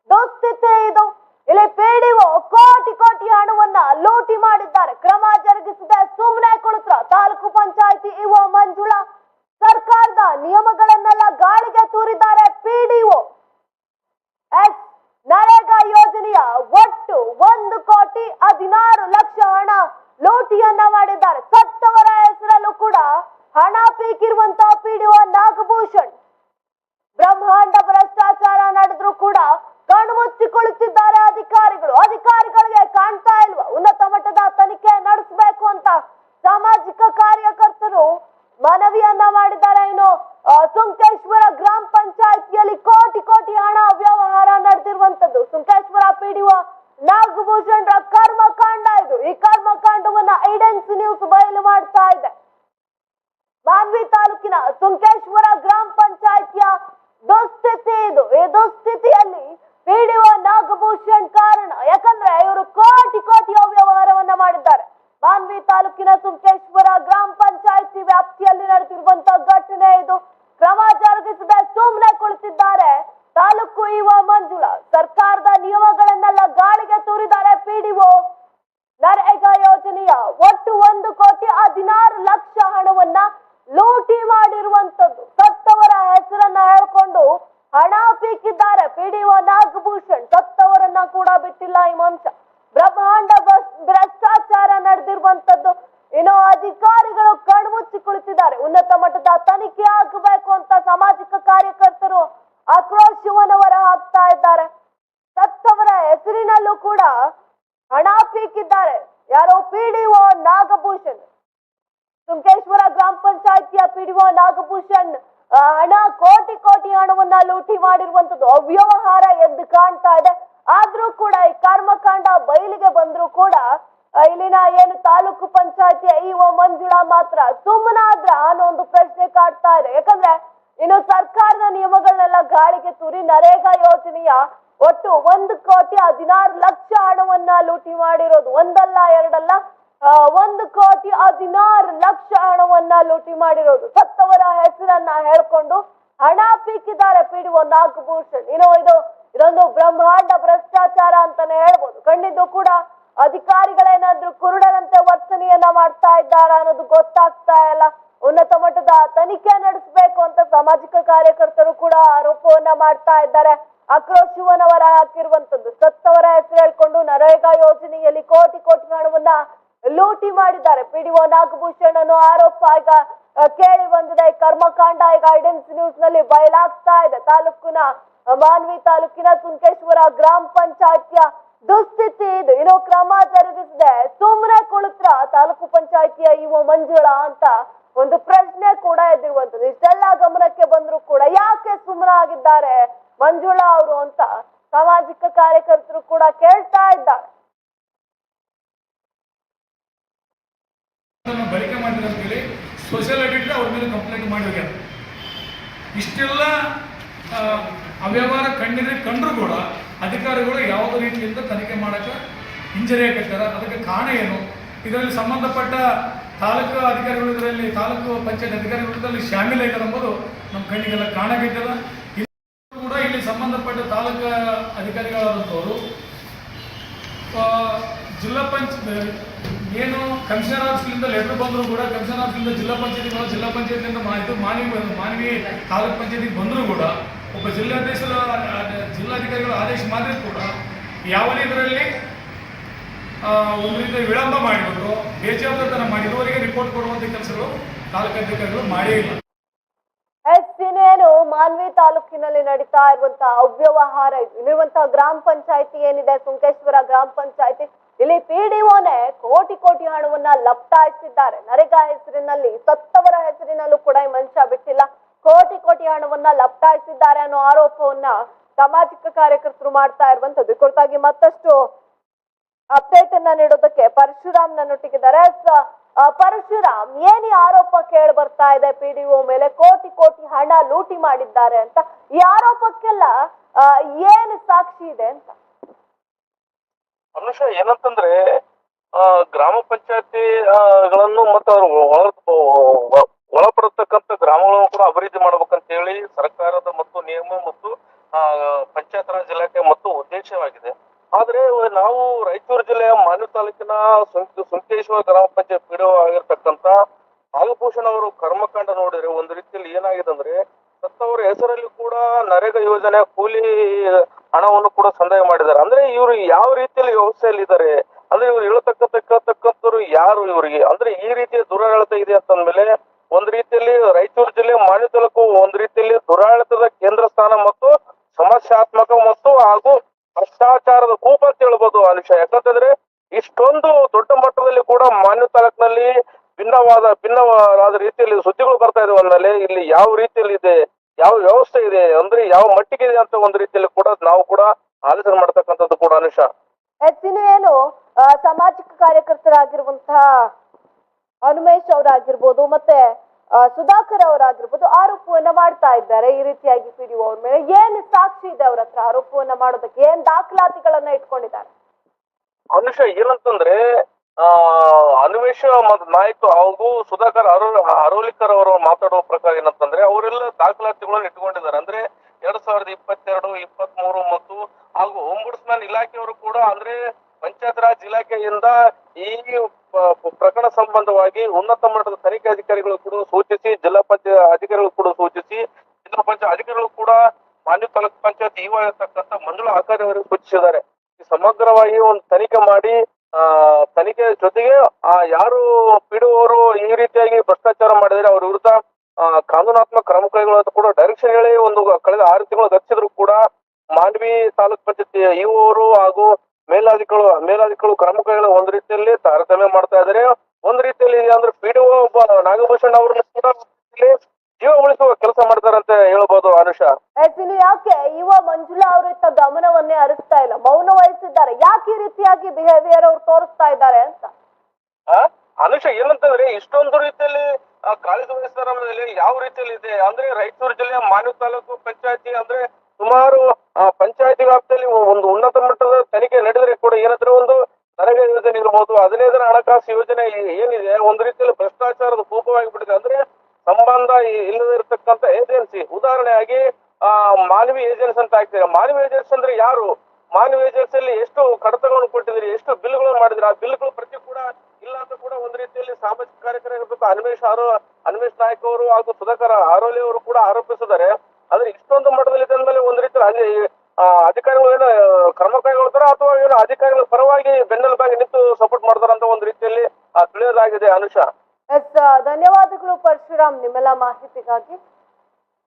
ದುಸ್ಥಿತಿ ಇದು. ಇಲ್ಲಿ ಪಿಡಿಒ ಕೋಟಿ ಕೋಟಿ ಹಣವನ್ನ ಲೂಟಿ ಮಾಡಿದ್ದಾರೆ. ಕ್ರಮ ಜರುಗಿಸಿದೆ ಸುಮ್ಮನೆ ಕುಳಿತ್ರ ತಾಲೂಕು ಪಂಚಾಯತಿ ಇಒ ಮಂಜುಳಾ. ಸರ್ಕಾರದ ನಿಯಮಗಳನ್ನೆಲ್ಲ ಗಾಳಿಗೆ ತೂರಿದ್ದಾರೆ ಪಿಡಿಒ. ಎಸ್ ನರೇಗಾ ಯೋಜನೆಯ ಒಟ್ಟು ಒಂದು ಕೋಟಿ ಹದಿನಾರು ಲಕ್ಷ ಹಣ ಲೂಟಿಯನ್ನ ಮಾಡಿದ್ದಾರೆ. ಸತ್ತವರ ಹೆಸರಲ್ಲೂ ಕೂಡ ಹಣ ಪೀಕಿರುವಂತಹ ಪಿಡಿಒ ನಾಗಭೂಷಣ್. ಕಾಣ್ತಾ ಇಲ್ವಾ? ಉನ್ನತ ಮಟ್ಟದ ತನಿಖೆ ನಡೆಸಬೇಕು ಅಂತ ಸಾಮಾಜಿಕ ಕಾರ್ಯಕರ್ತರು ಮನವಿಯನ್ನ ಮಾಡಿದ್ದಾರೆ. ಏನು ಸುಂಕೇಶ್ವರ ಗ್ರಾಮ ಪಂಚಾಯತಿಯಲ್ಲಿ ಕೋಟಿ ಕೋಟಿ ಹಣ ವ್ಯವಹಾರ ನಡೆದಿರುವಂತದ್ದು ಸುಂಕೇಶ್ವರ ಪಿಡಿಒ ನಾಗಭೂಷಣ್ ಕರ್ಮಕಾಂಡ ಇದು. ಈ ಕರ್ಮಕಾಂಡವನ್ನ ಐಡೆನ್ಸ್ ನ್ಯೂಸ್ ಬಯಲು ಮಾಡ್ತಾ ಇದೆ. ಮಾನ್ವಿ ತಾಲೂಕಿನ ಸುಂಕೇಶ್ವರ ಗ್ರಾಮ ಪಂಚಾಯತಿಯ ದುಸ್ಥಿತಿ ಇದು. ಈ ದುಸ್ಥಿತಿಯಲ್ಲಿ ಪಿಡಿಒ ನಾಗಭೂಷಣ್ ಕಾರಣ. ಯಾಕಂದ್ರೆ ಇವರು ಕೋಟಿ ಕೋಟಿ ಅವ್ಯವಹಾರವನ್ನ ಮಾಡಿದ್ದಾರೆ. ಬಾನ್ವಿ ತಾಲೂಕಿನ ತುಮಕೇಶ್ವರ ಗ್ರಾಮ ಪಂಚಾಯಿತಿ ವ್ಯಾಪ್ತಿಯಲ್ಲಿ ನಡೆದಿರುವಂತಹ ಘಟನೆ ಇದು. ಕ್ರಮ ಜರುಗಿಸದೆ ಸುಮ್ಮನೆ ಕುಳಿತಿದ್ದಾರೆ ತಾಲೂಕು ಇವ ಮಂಜುಳ. ಸರ್ಕಾರದ ನಿಯಮಗಳನ್ನೆಲ್ಲ ಗಾಳಿಗೆ ತೂರಿದ್ದಾರೆ ಪಿಡಿಒ. ನರೇಗಾ ಯೋಜನೆಯ ಒಟ್ಟು ಒಂದು ಕೋಟಿ ಹದಿನೈದು ಲೂಟಿ ಮಾಡಿರೋದು ಒಂದಲ್ಲ, ಎರಡಲ್ಲ ಒಂದು ಕೋಟಿ ಹದಿನಾರು ಲಕ್ಷ ಹಣವನ್ನ ಲೂಟಿ ಮಾಡಿರೋದು. ಸತ್ತವರ ಹೆಸರನ್ನ ಹೇಳ್ಕೊಂಡು ಹಣ ಪೀಕಿದ್ದಾರೆ ಪಿಡಿಒ ನಾಗಭೂಷಣ್. ಏನೋ ಇದು, ಇದೊಂದು ಬ್ರಹ್ಮಾಂಡ ಭ್ರಷ್ಟಾಚಾರ ಅಂತಾನೆ ಹೇಳ್ಬೋದು. ಕಂಡಿದ್ದು ಕೂಡ ಅಧಿಕಾರಿಗಳೇನಾದ್ರೂ ಕುರುಡರಂತೆ ವರ್ತನೆಯನ್ನ ಮಾಡ್ತಾ ಇದ್ದಾರ ಅನ್ನೋದು ಗೊತ್ತಾಗ್ತಾ ಇಲ್ಲ. ಉನ್ನತ ಮಟ್ಟದ ತನಿಖೆ ನಡೆಸಬೇಕು ಅಂತ ಸಾಮಾಜಿಕ ಕಾರ್ಯಕರ್ತರು ಕೂಡ ಆರೋಪವನ್ನ ಮಾಡ್ತಾ ಇದ್ದಾರೆ. ಆಕ್ರೋಶವನ್ನ ಶಿವನವರ ಹಾಕಿರುವಂತದ್ದು ಸತ್ತವರ ಹೆಸರು ಹೇಳ್ಕೊಂಡು ನರೇಗಾ ಯೋಜನೆಯಲ್ಲಿ ಕೋಟಿ ಕೋಟಿ ಹಣವನ್ನ ಲೂಟಿ ಮಾಡಿದ್ದಾರೆ. ಪಿಡಿಒ ನಾಗಭೂಷಣ್ ಅನ್ನೋ ಆರೋಪ, ಈಗ ಕೇಳಿ ಬಂದಿದೆ. ಕರ್ಮಕಾಂಡ ಈಗ ಐಡೆನ್ಸ್ ನ್ಯೂಸ್ನಲ್ಲಿ ಬಯಲಾಗ್ತಾ ಇದೆ. ತಾಲೂಕಿನ ಮಾನ್ವಿ ತಾಲೂಕಿನ ಸುಂಕೇಶ್ವರ ಗ್ರಾಮ ಪಂಚಾಯತಿಯ ದುಸ್ಥಿತಿ ಇದು. ಇನ್ನು ಕ್ರಮ ಜರುಗಿಸಿದೆ. ಸುಮ್ಮನೆ ಕುಳಿತ್ರ ತಾಲೂಕು ಪಂಚಾಯತಿಯ ಇವ ಮಂಜುಳಾ ಅಂತ ಒಂದು ಪ್ರಶ್ನೆ ಕೂಡ ಎದ್ದಿರುವಂತದ್ದು ಇಷ್ಟೆಲ್ಲ ಗಮನಕ್ಕೆ ಬಂದ್ರು ಕೂಡ ಯಾಕೆ ಸುಮ್ಮನಾಗಿದ್ದಾರೆ ಮಂಜುಳಾ ಅವರು ಅಂತ ಸಾಮಾಜಿಕ ಕಾರ್ಯಕರ್ತರು ಕೂಡ ಕೇಳ್ತಾ ಇದ್ದಾರೆ. ಬಳಕೆ ಮಾಡಿದ್ರು ಅಂತೇಳಿ ಸೋಷಿಯಲ್ ಆಡಿಟ್ ಅವ್ರ ಮೇಲೆ ಕಂಪ್ಲೇಂಟ್ ಮಾಡಿ ಹೋಗ್ಯಾರ. ಇಷ್ಟೆಲ್ಲ ಅವ್ಯವಹಾರ ಕಂಡಿದ್ರೆ ಕಂಡ್ರು ಕೂಡ ಅಧಿಕಾರಿಗಳು ಯಾವುದೇ ರೀತಿಯಿಂದ ತನಿಖೆ ಮಾಡಕ್ಕೆ ಹಿಂಜರಿಯಾಕತ್ತಾರ ಅದಕ್ಕೆ ಕಾರಣ ಏನು? ಇದರಲ್ಲಿ ಸಂಬಂಧಪಟ್ಟ ತಾಲೂಕು ಅಧಿಕಾರಿಗಳು ಇದರಲ್ಲಿ, ತಾಲೂಕು ಪಂಚಾಯತ್ ಅಧಿಕಾರಿಗಳು ಇದರಲ್ಲಿ ಆಯ್ತಾರೆ ಎಂಬುದು ನಮ್ಮ ಕಣ್ಣಿಗೆಲ್ಲ ಕಾಣಬೇಕಲ್ಲ ಇಲ್ಲಿ ಸಂಬಂಧಪಟ್ಟ ತಾಲೂಕು ಅಧಿಕಾರಿಗಳಾದಂಥವರು ಜಿಲ್ಲಾ ಪಂಚಾಯತ್ ಏನು ಕಮಿಷನರ್ ಆಫೀಸ್ಲಿಂದ ಲೆಟರ್ ಬಂದರೂ ಕೂಡ ಕಮಿಷನರ್ ಆಫೀಸ್ಲಿಂದ ಜಿಲ್ಲಾ ಪಂಚಾಯತಿಗಳು ಜಿಲ್ಲಾ ಪಂಚಾಯತಿಯಿಂದ ಮಾಹಿತಿ ಮಾನವಿ ಮಾನವಿ ತಾಲೂಕ್ ಪಂಚಾಯತಿಗೆ ಬಂದರೂ ಕೂಡ ಒಬ್ಬ ಜಿಲ್ಲಾಧೀಶರ ಆ, ಜಿಲ್ಲಾಧಿಕಾರಿಗಳ ಆದೇಶ ಮಾಡಿದ್ರು ಕೂಡ ಯಾವುದೇ ಇದರಲ್ಲಿ ಆ, ಒಂದು ರೀತಿ ವಿಳಂಬ ಮಾಡಿಬಿಟ್ಟು ಬೇಜವಾಬ್ದಾರಿತನ ಮಾಡಿದವರಿಗೆ ರಿಪೋರ್ಟ್ ಕೊಡುವಂಥ ಕೆಲಸಗಳು ತಾಲೂಕು ಅಧಿಕಾರಿಗಳು ಮಾಡೇ ಇಲ್ಲ. ಎಸ್ ಇನ್ನೇನು ಮಾನ್ವಿ ತಾಲೂಕಿನಲ್ಲಿ ನಡೀತಾ ಇರುವಂತಹ ಅವ್ಯವಹಾರ ಇಲ್ಲಿರುವಂತಹ ಗ್ರಾಮ ಪಂಚಾಯತಿ ಏನಿದೆ, ಸುಂಕೇಶ್ವರ ಗ್ರಾಮ ಪಂಚಾಯತಿ, ಇಲ್ಲಿ ಪಿಡಿಒನೇ ಕೋಟಿ ಕೋಟಿ ಹಣವನ್ನ ಲಪ್ಟಾಯಿಸಿದ್ದಾರೆ ನರೇಗಾ ಹೆಸರಿನಲ್ಲಿ, ಸತ್ತವರ ಹೆಸರಿನಲ್ಲೂ ಕೂಡ ಈ ಮನುಷ್ಯ ಬಿಟ್ಟಿಲ್ಲ. ಕೋಟಿ ಕೋಟಿ ಹಣವನ್ನ ಲಪ್ಟಾಯಿಸಿದ್ದಾರೆ ಅನ್ನೋ ಆರೋಪವನ್ನ ಸಾಮಾಜಿಕ ಕಾರ್ಯಕರ್ತರು ಮಾಡ್ತಾ ಇರುವಂತದ್ದು ಕುರಿತಾಗಿ ಮತ್ತಷ್ಟು ಅಪ್ಡೇಟ್ ಅನ್ನ ನೀಡೋದಕ್ಕೆ ಪರಶುರಾಮ್ ನನ್ನೊಟ್ಟಿಗಿದ್ದಾರೆ ಪರಶುರಾಮ್, ಏನ್ ಈ ಆರೋಪ ಕೇಳಿ ಬರ್ತಾ ಇದೆ? ಪಿಡಿಒ ಮೇಲೆ ಕೋಟಿ ಕೋಟಿ ಹಣ ಲೂಟಿ ಮಾಡಿದ್ದಾರೆ ಅಂತ. ಈ ಆರೋಪಕ್ಕೆಲ್ಲ ಏನ್ ಸಾಕ್ಷಿ ಇದೆ ಅಂತ? ಅನುಷ ಏನಂತಂದ್ರೆ ಗ್ರಾಮ ಪಂಚಾಯತಿ ಗಳನ್ನು ಮತ್ತೆ ಅವ್ರ ಒಳ ಒಳಪಡತಕ್ಕಂತ ಗ್ರಾಮಗಳನ್ನು ಕೂಡ ಅಭಿವೃದ್ಧಿ ಮಾಡ್ಬೇಕಂತ ಹೇಳಿ ಸರ್ಕಾರದ ಮತ್ತು ನಿಯಮ ಮತ್ತು ಪಂಚಾಯತ್ ರಾಜ್ ಇಲಾಖೆ ಮತ್ತು ಉದ್ದೇಶವಾಗಿದೆ. ಆದ್ರೆ ನಾವು ರಾಯಚೂರು ಜಿಲ್ಲೆಯ ಮಾನ್ಯ ತಾಲೂಕಿನ ಸುಂಕ ಸುಂಕೇಶ್ವರ ಗ್ರಾಮ ಪಂಚಾಯತ್ ಪಿಡಿಒ ಆಗಿರ್ತಕ್ಕಂತ ನಾಗಭೂಷಣ್ ಅವರು ಕರ್ಮಕಾಂಡ ನೋಡಿದ್ರೆ ಒಂದು ರೀತಿಯಲ್ಲಿ ಏನಾಗಿದೆ ಅಂದ್ರೆ ಸತ್ತವರ ಹೆಸರಲ್ಲಿ ಕೂಡ ನರೇಗಾ ಯೋಜನೆ ಕೂಲಿ ಹಣವನ್ನು ಕೂಡ ಸಂದಾಯ ಮಾಡಿದ್ದಾರೆ. ಅಂದ್ರೆ ಇವರು ಯಾವ ರೀತಿಯಲ್ಲಿ ವ್ಯವಸ್ಥೆಯಲ್ಲಿ ಇದ್ದಾರೆ? ಅಂದ್ರೆ ಇವ್ರು ಹೇಳ್ತಕ್ಕಂತ ಯಾರು ಇವರಿಗೆ? ಅಂದ್ರೆ ಈ ರೀತಿಯ ದುರಾಡಳಿತ ಇದೆ ಅಂತಂದ್ಮೇಲೆ ಒಂದ್ ರೀತಿಯಲ್ಲಿ ರಾಯಚೂರು ಜಿಲ್ಲೆ ಮಾನ್ಯ ತಾಲೂಕು ಒಂದ್ ರೀತಿಯಲ್ಲಿ ದುರಾಡಳಿತದ ಕೇಂದ್ರ ಸ್ಥಾನ ಮತ್ತು ಸಮಸ್ಯಾತ್ಮಕ ಮತ್ತು ಹಾಗೂ ಭ್ರಷ್ಟಾಚಾರದ ಕೂಪ ಅಂತ ಹೇಳ್ಬೋದು ಅನುಷ ಯಾಕಂತಂದ್ರೆ ಇಷ್ಟೊಂದು ದೊಡ್ಡ ಮಟ್ಟದಲ್ಲಿ ಕೂಡ ಮಾನ್ಯ ತಾಲೂಕಿನಲ್ಲಿ ಭಿನ್ನವಾದ ಭಿನ್ನವಾದ ರೀತಿಯಲ್ಲಿ ಸುದ್ದಿಗಳು ಬರ್ತಾ ಇದಾವೆ ಒಂದಲ್ಲಿ ಇಲ್ಲಿ ಯಾವ ರೀತಿಯಲ್ಲಿ ಇದೆ, ಯಾವ ವ್ಯವಸ್ಥೆ ಇದೆ, ಅಂದ್ರೆ ಯಾವ ಮಟ್ಟಿಗೆ ಇದೆ ಅಂತ ಒಂದು ರೀತಿಯಲ್ಲಿ ಕೂಡ ನಾವು ಕೂಡ ಆಲೋಚನೆ ಮಾಡ್ತಕ್ಕಂಥದ್ದು ಕೂಡ ಅನುಷ. ಹೆಚ್ಚಿನ ಏನು ಸಾಮಾಜಿಕ ಕಾರ್ಯಕರ್ತರಾಗಿರುವಂತಹ ಹನುಮೇಶ್ ಅವರಾಗಿರ್ಬೋದು, ಮತ್ತೆ ಸುಧಾಕರ್ ಅವರಾಗಿರ್ಬೋದು ಆರೋಪವನ್ನ ಮಾಡ್ತಾ ಇದ್ದಾರೆ. ಈ ರೀತಿಯಾಗಿ ಪಿಡಿಒ ಅವ್ರ ಮೇಲೆ ಏನ್ ಸಾಕ್ಷಿ ಇದೆ ಅವ್ರ ಹತ್ರ? ಆರೋಪವನ್ನ ಮಾಡೋದಕ್ಕೆ ಏನ್ ದಾಖಲಾತಿಗಳನ್ನ ಇಟ್ಕೊಂಡಿದ್ದಾರೆ? ಅನುಷ ಏನಂತಂದ್ರೆ, ಆ, ಅನ್ವೇಷ ನಾಯಕ್ ಹಾಗೂ ಸುಧಾಕರ್ ಅರೋ, ಅರೋಲಿಕರ್ ಅವರು ಮಾತಾಡುವ ಪ್ರಕಾರ ಏನಂತಂದ್ರೆ, ಅವರೆಲ್ಲ ದಾಖಲಾತಿಗಳನ್ನು ಇಟ್ಕೊಂಡಿದ್ದಾರೆ. ಅಂದ್ರೆ ಎರಡ್ ಸಾವಿರದ ಇಪ್ಪತ್ತೆರಡು ಇಪ್ಪತ್ತ್ ಮೂರು ಮತ್ತು ಹಾಗೂ ಓಂಬುಡ್ಸ್ಮನ್ ಇಲಾಖೆಯವರು ಕೂಡ ಅಂದ್ರೆ ಪಂಚಾಯತ್ ರಾಜ್ ಇಲಾಖೆಯಿಂದ ಈ ಪ್ರಕರಣ ಸಂಬಂಧವಾಗಿ ಉನ್ನತ ಮಟ್ಟದ ತನಿಖೆ ಅಧಿಕಾರಿಗಳು ಕೂಡ ಸೂಚಿಸಿ, ಜಿಲ್ಲಾ ಪಂಚಾಯತ್ ಅಧಿಕಾರಿಗಳು ಕೂಡ ಸೂಚಿಸಿ, ಜಿಲ್ಲಾ ಪಂಚಾಯತ್ ಅಧಿಕಾರಿಗಳು ಕೂಡ ಮಾನ್ಯ ತಾಲೂಕ್ ಪಂಚಾಯತ್ ಇವ ಇರ್ತಕ್ಕಂಥ ಮಂಜುಳಾ ಆಕಾರಿ ಅವರಿಗೆ ಸೂಚಿಸಿದ್ದಾರೆ. ಸಮಗ್ರವಾಗಿ ಒಂದು ತನಿಖೆ ಮಾಡಿ, ಆ, ತನಿಖೆ ಜೊತೆಗೆ, ಆ, ಯಾರು ಪಿಡುವವರು ಈ ರೀತಿಯಾಗಿ ಭ್ರಷ್ಟಾಚಾರ ಮಾಡಿದರೆ ಅವ್ರ ವಿರುದ್ಧ ಕಾನೂನಾತ್ಮಕ ಕ್ರಮ ಕೈಗೊಳ್ಳೋದು ಕೂಡ ಡೈರೆಕ್ಷನ್ ಹೇಳಿ ಒಂದು ಕಳೆದ ಆರು ತಿಂಗಳು ಗತಿಸಿದ್ರು ಕೂಡ ಮಾಂಡವಿ ತಾಲೂಕ್ ಪಂಚಾಯತ್ ಇವರು ಹಾಗೂ ಮೇಲಾಧಿಕಾರಿಗಳು ಮೇಲಾಧಿಕಾರಿಗಳು ಕ್ರಮ ಕೈಗೊಳ್ಳ ಒಂದ್ ರೀತಿಯಲ್ಲಿ ತಾರತಮ್ಯ ಮಾಡ್ತಾ ಇದಾರೆ. ಒಂದ್ ರೀತಿಯಲ್ಲಿ ಅಂದ್ರೆ ಪಿಡಿಒ ಒಬ್ಬ ನಾಗಭೂಷಣ್ ಅವ್ರನ್ನ ಕೂಡ ಜೀವ ಉಳಿಸುವ ಕೆಲಸ ಮಾಡ್ತಾರಂತ ಹೇಳ್ಬೋದು ಅನುಷಾ. ಆಕ್ಚುಲಿ ಇನ್ನು ಯಾಕೆ? ಯುವ ಮಂಜುಳಾ ಅವರು ಇತ್ತ ಗಮನವನ್ನೇ ಹರಿಸ್ತಾ ಇಲ್ಲ. ಮೌನ ವಹಿಸಿದ್ದಾರೆ. ಯಾಕೆ ಈ ರೀತಿಯಾಗಿ ಬಿಹೇವಿಯರ್ ಅವ್ರು ತೋರಿಸ್ತಾ ಇದ್ದಾರೆ ಅಂತ? ಆ? ಅನುಷ ಏನಂತಂದ್ರೆ ಇಷ್ಟೊಂದು ರೀತಿಯಲ್ಲಿ ಕಾಲೇಜು ವಹಿಸ್ತಾರ ಯಾವ ರೀತಿಯಲ್ಲಿ ಇದೆ? ಅಂದ್ರೆ ರಾಯಚೂರು ಜಿಲ್ಲೆಯ ಮಾನ್ಯ ತಾಲೂಕು ಪಂಚಾಯತಿ ಅಂದ್ರೆ ಸುಮಾರು ಆ, ಪಂಚಾಯತಿ ವ್ಯಾಪ್ತಿಯಲ್ಲಿ ಒಂದು ಉನ್ನತ ಮಟ್ಟದ ತನಿಖೆ ನಡೆದರೆ ಕೂಡ ಏನಾದ್ರೂ ಒಂದು ನರೇಗಾ ಯೋಜನೆ ಇರಬಹುದು ಹದಿನೈದರ ಹಣಕಾಸು ಯೋಜನೆ ಏನಿದೆ ಒಂದು ರೀತಿಯಲ್ಲಿ ಭ್ರಷ್ಟಾಚಾರದ ಕೂಪವಾಗಿ ಬಿಟ್ಟಿದೆ. ಅಂದ್ರೆ ಸಂಬಂಧ ಇಲ್ಲದೆ ಇರತಕ್ಕಂತ ಏಜೆನ್ಸಿ. ಉದಾಹರಣೆಯಾಗಿ ಆ ಮಾನವಿ ಏಜೆನ್ಸಿ ಅಂತ ಆಗ್ತಿದೆ. ಮಾನವಿ ಏಜೆನ್ಸಿ ಅಂದ್ರೆ ಯಾರು? ಮಾನವ ಏಜೆನ್ಸಿಯಲ್ಲಿ ಎಷ್ಟು ಕಡತಗಳನ್ನು ಕೊಟ್ಟಿದ್ದೀರಿ? ಎಷ್ಟು ಬಿಲ್ಗಳನ್ನು ಮಾಡಿದ್ರಿ ಆ ಬಿಲ್ಗಳು ಪ್ರತಿ ಕೂಡ ಇಲ್ಲ ಅಂತ ಕೂಡ ಒಂದು ರೀತಿಯಲ್ಲಿ ಸಾಮಾಜಿಕ ಕಾರ್ಯಕರ್ತ ಅನ್ವೇಷ್ ಆರೋ ಅನ್ವೇಷ್ ನಾಯಕ್ ಅವರು ಹಾಗೂ ಸುಧಾಕರ್ ಆರೋಲಿ ಅವರು ಕೂಡ ಆರೋಪಿಸಿದ್ದಾರೆ. ಆದ್ರೆ ಇಷ್ಟೊಂದು ಮಟ್ಟದಲ್ಲಿ ಇದ್ದ ಒಂದು ರೀತಿ ಅಲ್ಲಿ ಅಧಿಕಾರಿಗಳು ಏನು, ಕ್ರಮ ಕೈಗೊಳ್ತಾರ ಅಥವಾ ಏನು ಅಧಿಕಾರಿಗಳ ಪರವಾಗಿ ಬೆನ್ನೆಲುಬಾಗಿ ನಿಂತು ಸಪೋರ್ಟ್ ಮಾಡ್ತಾರ ಅಂತ ಒಂದು ರೀತಿಯಲ್ಲಿ ತಿಳಿಯೋದಾಗಿದೆ ಅನುಷಾ. ಎಸ್ ಧನ್ಯವಾದಗಳು ಪರಶುರಾಮ್ ನಿಮ್ಮೆಲ್ಲ ಮಾಹಿತಿಗಾಗಿ.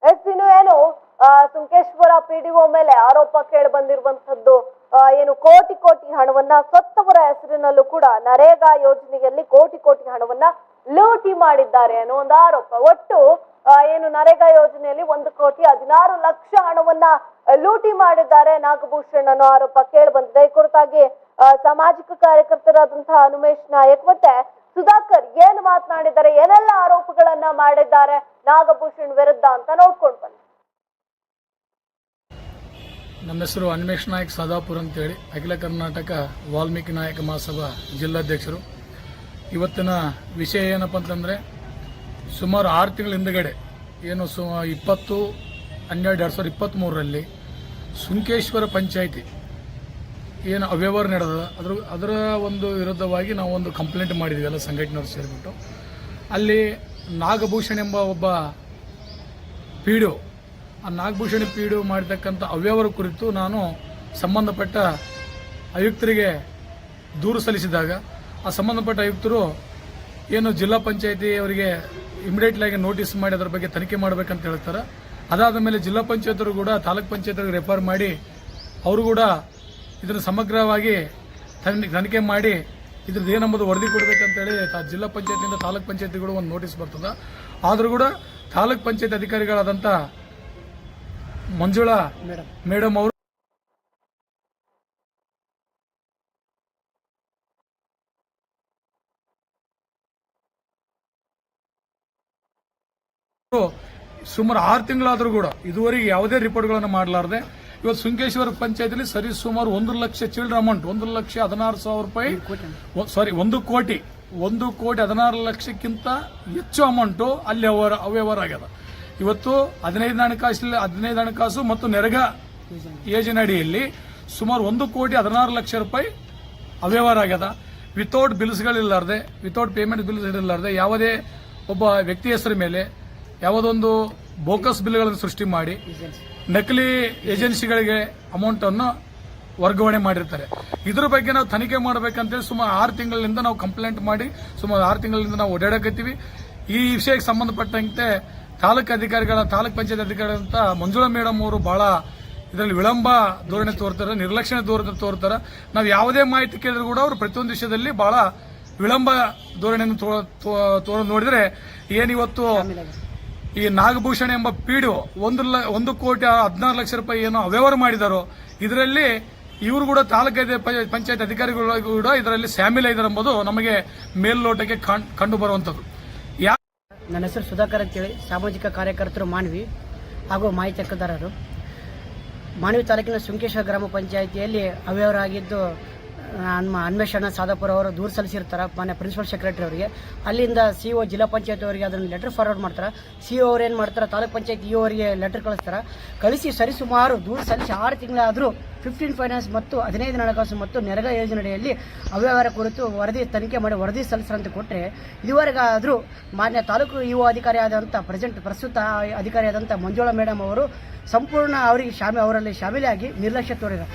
ಎಸ್, ಇನ್ನು ಏನು ಸುಂಕೇಶ್ವರ ಪಿಡಿಒ ಮೇಲೆ ಆರೋಪ ಕೇಳಿ ಬಂದಿರುವಂತದ್ದು ಏನು ಕೋಟಿ ಕೋಟಿ ಹಣವನ್ನ ಸತ್ತವರ ಹೆಸರಿನಲ್ಲೂ ಕೂಡ ನರೇಗಾ ಯೋಜನೆಯಲ್ಲಿ ಕೋಟಿ ಕೋಟಿ ಹಣವನ್ನ ಲೂಟಿ ಮಾಡಿದ್ದಾರೆ ಅನ್ನೋ ಒಂದು ಆರೋಪ. ಒಟ್ಟು ಏನು ನರೇಗಾ ಯೋಜನೆಯಲ್ಲಿ ಒಂದು ಕೋಟಿ ಹದಿನಾರು ಲಕ್ಷ ಹಣವನ್ನ ಲೂಟಿ ಮಾಡಿದ್ದಾರೆ ನಾಗಭೂಷಣ್ ಅನ್ನೋ ಆರೋಪ ಕೇಳಿ ಬಂದಿದೆ. ಈ ಕುರಿತಾಗಿ ಸಾಮಾಜಿಕ ಕಾರ್ಯಕರ್ತರಾದಂತಹ ಅನುಮೇಶ್ ನಾಯಕ್ ಮತ್ತೆ ಸುಧಾಕರ್ ಏನ್ ಮಾತನಾಡಿದ್ದಾರೆ, ಏನೆಲ್ಲ ಆರೋಪಗಳನ್ನ ಮಾಡಿದ್ದಾರೆ ನಾಗಭೂಷಣ್ ವಿರುದ್ಧ ಅಂತ ನೋಡ್ಕೊಂಡು ಬನ್ನಿ. ನಮ್ಮ ಹೆಸರು ಅನ್ವೇಷ್ ನಾಯಕ್, ಸದಾಪುರ್ ಅಂತೇಳಿ. ಅಖಿಲ ಕರ್ನಾಟಕ ವಾಲ್ಮೀಕಿ ನಾಯಕ ಮಹಾಸಭಾ ಜಿಲ್ಲಾಧ್ಯಕ್ಷರು. ಇವತ್ತಿನ ವಿಷಯ ಏನಪ್ಪ ಅಂತಂದರೆ, ಸುಮಾರು ಆರು ತಿಂಗಳ ಹಿಂದಗಡೆ, ಏನು ಸು, ಇಪ್ಪತ್ತು, ಹನ್ನೆರಡು, ಎರಡು ಸಾವಿರದ ಇಪ್ಪತ್ತ್ಮೂರರಲ್ಲಿ ಸುಂಕೇಶ್ವರ ಪಂಚಾಯಿತಿ ಏನು ಅವ್ಯವಹಾರ ನಡೆದ, ಅದ್ರ, ಅದರ ಒಂದು ವಿರುದ್ಧವಾಗಿ ನಾವು ಒಂದು ಕಂಪ್ಲೇಂಟ್ ಮಾಡಿದ್ವಿ, ಎಲ್ಲ ಸಂಘಟನೆಯವರು ಸೇರಿಬಿಟ್ಟು. ಅಲ್ಲಿ ನಾಗಭೂಷಣ್ ಎಂಬ ಒಬ್ಬ ಪೀಡು ಆ ನಾಗಭೂಷಣಿ ಪೀಡು ಮಾಡಿರ್ತಕ್ಕಂಥ ಅವ್ಯವಹಾರ ಕುರಿತು ನಾನು ಸಂಬಂಧಪಟ್ಟ ಆಯುಕ್ತರಿಗೆ ದೂರು ಸಲ್ಲಿಸಿದಾಗ ಆ ಸಂಬಂಧಪಟ್ಟ ಆಯುಕ್ತರು ಏನು ಜಿಲ್ಲಾ ಪಂಚಾಯತಿ ಅವರಿಗೆ ಇಮಿಡಿಯೇಟ್ಲಿ ಆಗಿ ನೋಟಿಸ್ ಮಾಡಿ ಅದರ ಬಗ್ಗೆ ತನಿಖೆ ಮಾಡಬೇಕಂತ ಹೇಳ್ತಾರೆ. ಅದಾದ ಮೇಲೆ ಜಿಲ್ಲಾ ಪಂಚಾಯತರು ಕೂಡ ತಾಲೂಕ್ ಪಂಚಾಯತ್ರಿಗೆ ರೆಫರ್ ಮಾಡಿ ಅವರು ಕೂಡ ಇದನ್ನು ಸಮಗ್ರವಾಗಿ ತನಿ- ತನಿಖೆ ಮಾಡಿ ಇದ್ರದ್ದು ಏನಂಬುದು ವರದಿ ಕೊಡಬೇಕಂತೇಳಿ ಜಿಲ್ಲಾ ಪಂಚಾಯತ್ನಿಂದ ತಾಲೂಕ್ ಪಂಚಾಯತಿಗಳು ಒಂದು ನೋಟಿಸ್ ಬರ್ತದೆ. ಆದರೂ ಕೂಡ ತಾಲೂಕ್ ಪಂಚಾಯತ್ ಅಧಿಕಾರಿಗಳಾದಂಥ ಮಂಜುಳಾ ಮೇಡಮ್ ಅವರು ಸುಮಾರು ಆರು ತಿಂಗಳಾದರೂ ಕೂಡ ಇದುವರೆಗೆ ಯಾವುದೇ ರಿಪೋರ್ಟ್ಗಳನ್ನು ಮಾಡಲಾರದೆ ಇವತ್ತು ಸುಂಕೇಶ್ವರ ಪಂಚಾಯತಿಲಿ ಸರಿ ಸುಮಾರು ಒಂದು ಲಕ್ಷ ಚಿಲ್ಡ್ರ ಅಮೌಂಟ್ ಒಂದು ಲಕ್ಷ ಹದಿನಾರು ಸಾವಿರ ರೂಪಾಯಿ ಸಾರಿ ಒಂದು ಕೋಟಿ ಒಂದು ಕೋಟಿ ಹದಿನಾರು ಲಕ್ಷಕ್ಕಿಂತ ಹೆಚ್ಚು ಅಮೌಂಟು ಅಲ್ಲಿ ಅವ್ಯವಹಾರ ಅವ್ಯವಹಾರ ಆಗ್ಯದ. ಇವತ್ತು ಹದಿನೈದು ಹಣಕಾಸು ಹದಿನೈದು ಹಣಕಾಸು ಮತ್ತು ನೆರಗ ಯೋಜನೆ ಅಡಿಯಲ್ಲಿ ಸುಮಾರು ಒಂದು ಕೋಟಿ ಹದಿನಾರು ಲಕ್ಷ ರೂಪಾಯಿ ಅವ್ಯವಹಾರ ಆಗ್ಯದ. ವಿತೌಟ್ ಬಿಲ್ಸ್ಗಳಿಲ್ಲಾರ್ದೆ ವಿತೌಟ್ ಪೇಮೆಂಟ್ ಬಿಲ್ಸ್ ಇರಲಾರ್ದೆ ಯಾವುದೇ ಒಬ್ಬ ವ್ಯಕ್ತಿ ಹೆಸರು ಮೇಲೆ ಯಾವುದೊಂದು ಬೋಕಸ್ ಬಿಲ್ಗಳನ್ನು ಸೃಷ್ಟಿ ಮಾಡಿ ನಕಲಿ ಏಜೆನ್ಸಿಗಳಿಗೆ ಅಮೌಂಟ್ ಅನ್ನು ವರ್ಗಾವಣೆ ಮಾಡಿರ್ತಾರೆ. ಇದ್ರ ಬಗ್ಗೆ ನಾವು ತನಿಖೆ ಮಾಡಬೇಕಂತೇಳಿ ಸುಮಾರು ಆರು ತಿಂಗಳಿಂದ ನಾವು ಕಂಪ್ಲೇಂಟ್ ಮಾಡಿ ಸುಮಾರು ಆರು ತಿಂಗಳಿಂದ ನಾವು ಓಡಾಡಕತ್ತೀವಿ. ಈ ವಿಷಯಕ್ಕೆ ಸಂಬಂಧಪಟ್ಟಂತೆ ತಾಲೂಕು ಅಧಿಕಾರಿಗಳ ತಾಲೂಕ್ ಪಂಚಾಯತ್ ಅಧಿಕಾರಿಗಳಂತ ಮಂಜುಳಾ ಮೇಡಮ್ ಅವರು ಬಹಳ ಇದರಲ್ಲಿ ವಿಳಂಬ ಧೋರಣೆ ತೋರ್ತಾರೆ, ನಿರ್ಲಕ್ಷ್ಯ ಧೋರಣೆ ತೋರ್ತಾರೆ. ನಾವು ಯಾವುದೇ ಮಾಹಿತಿ ಕೇಳಿದ್ರು ಕೂಡ ಅವರು ಪ್ರತಿಯೊಂದು ವಿಷಯದಲ್ಲಿ ಬಹಳ ವಿಳಂಬ ಧೋರಣೆಯನ್ನು ತೋ- ತೋ- ತೋ- ನೋಡಿದ್ರೆ ಏನಿವತ್ತು ಈ ನಾಗಭೂಷಣ ಎಂಬ ಪಿಡಿಒ ಒಂದು ಒಂದು ಕೋಟಿ ಹದಿನಾರು ಲಕ್ಷ ರೂಪಾಯಿ ಏನೋ ಅವ್ಯವಹಾರ ಮಾಡಿದಾರೋ, ಇದರಲ್ಲಿ ಇವರು ಕೂಡ ತಾಲೂಕು ಪಂಚಾಯತ್ ಅಧಿಕಾರಿಗಳು ಕೂಡ ಇದರಲ್ಲಿ ಶಾಮಿಲ್ ಎಂಬುದು ನಮಗೆ ಮೇಲ್ನೋಟಕ್ಕೆ ಕಂಡು ಬರುವಂತದ್ದು ಯಾ ನನ್ನ ಹೆಸರು ಸುಧಾಕರ್ ಅಂತೇಳಿ, ಸಾಮಾಜಿಕ ಕಾರ್ಯಕರ್ತರು ಮಾನವಿ ಹಾಗೂ ಮಾಹಿತಿ ಹಕ್ಕುದಾರರು ಮಾನವಿ ತಾಲೂಕಿನ ಸುಂಕೇಶ್ವರ ಗ್ರಾಮ ಪಂಚಾಯಿತಿಯಲ್ಲಿ ಅವ್ಯವಹಾರ ಆಗಿದ್ದು ನಮ್ಮ ಅನ್ವೇಷಣ ಸಾಧಪುರ ಅವರು ದೂರು ಸಲ್ಲಿಸಿರ್ತಾರೆ, ಮನೆ ಪ್ರಿನ್ಸಿಪಲ್ ಸೆಕ್ರೆಟರಿ ಅವರಿಗೆ. ಅಲ್ಲಿಂದ ಸಿ ಒ ಜಿಲ್ಲಾ ಪಂಚಾಯತ್ ಅವರಿಗೆ ಅದನ್ನು ಲೆಟರ್ ಫಾರ್ವರ್ಡ್ ಮಾಡ್ತಾರೆ. ಸಿ ಒ ಅವ್ರು ಏನು ಮಾಡ್ತಾರೆ, ತಾಲೂಕ್ ಪಂಚಾಯತ್ ಇ ಅವರಿಗೆ ಲೆಟರ್ ಕಳಿಸ್ತಾರೆ. ಕಳಿಸಿ ಸರಿಸುಮಾರು ದೂರು ಸಲ್ಲಿಸಿ ಆರು ತಿಂಗಳಾದರೂ ಫಿಫ್ಟೀನ್ ಫೈನಾನ್ಸ್ ಮತ್ತು ಹದಿನೈದು ಹಣಕಾಸು ಮತ್ತು ನೆರಗ ಯೋಜನೆಯಲ್ಲಿ ಅವ್ಯವಹಾರ ಕುರಿತು ವರದಿ ತನಿಖೆ ಮಾಡಿ ವರದಿ ಸಲ್ಲಿಸಲಂತ ಕೊಟ್ಟರೆ ಇದುವರೆಗಾದರೂ ಮಾನ್ಯ ತಾಲೂಕು ಇಒ ಅಧಿಕಾರಿ ಆದಂಥ ಪ್ರೆಸೆಂಟ್ ಪ್ರಸ್ತುತ ಅಧಿಕಾರಿ ಆದಂಥ ಮಂಜುಳಾ ಮೇಡಮ್ ಅವರು ಸಂಪೂರ್ಣ ಅವರಿಗೆ ಶಾಮಿ, ಅವರಲ್ಲಿ ಶಾಮೀಲಾಗಿ ನಿರ್ಲಕ್ಷ್ಯ ತೋರಿದರು.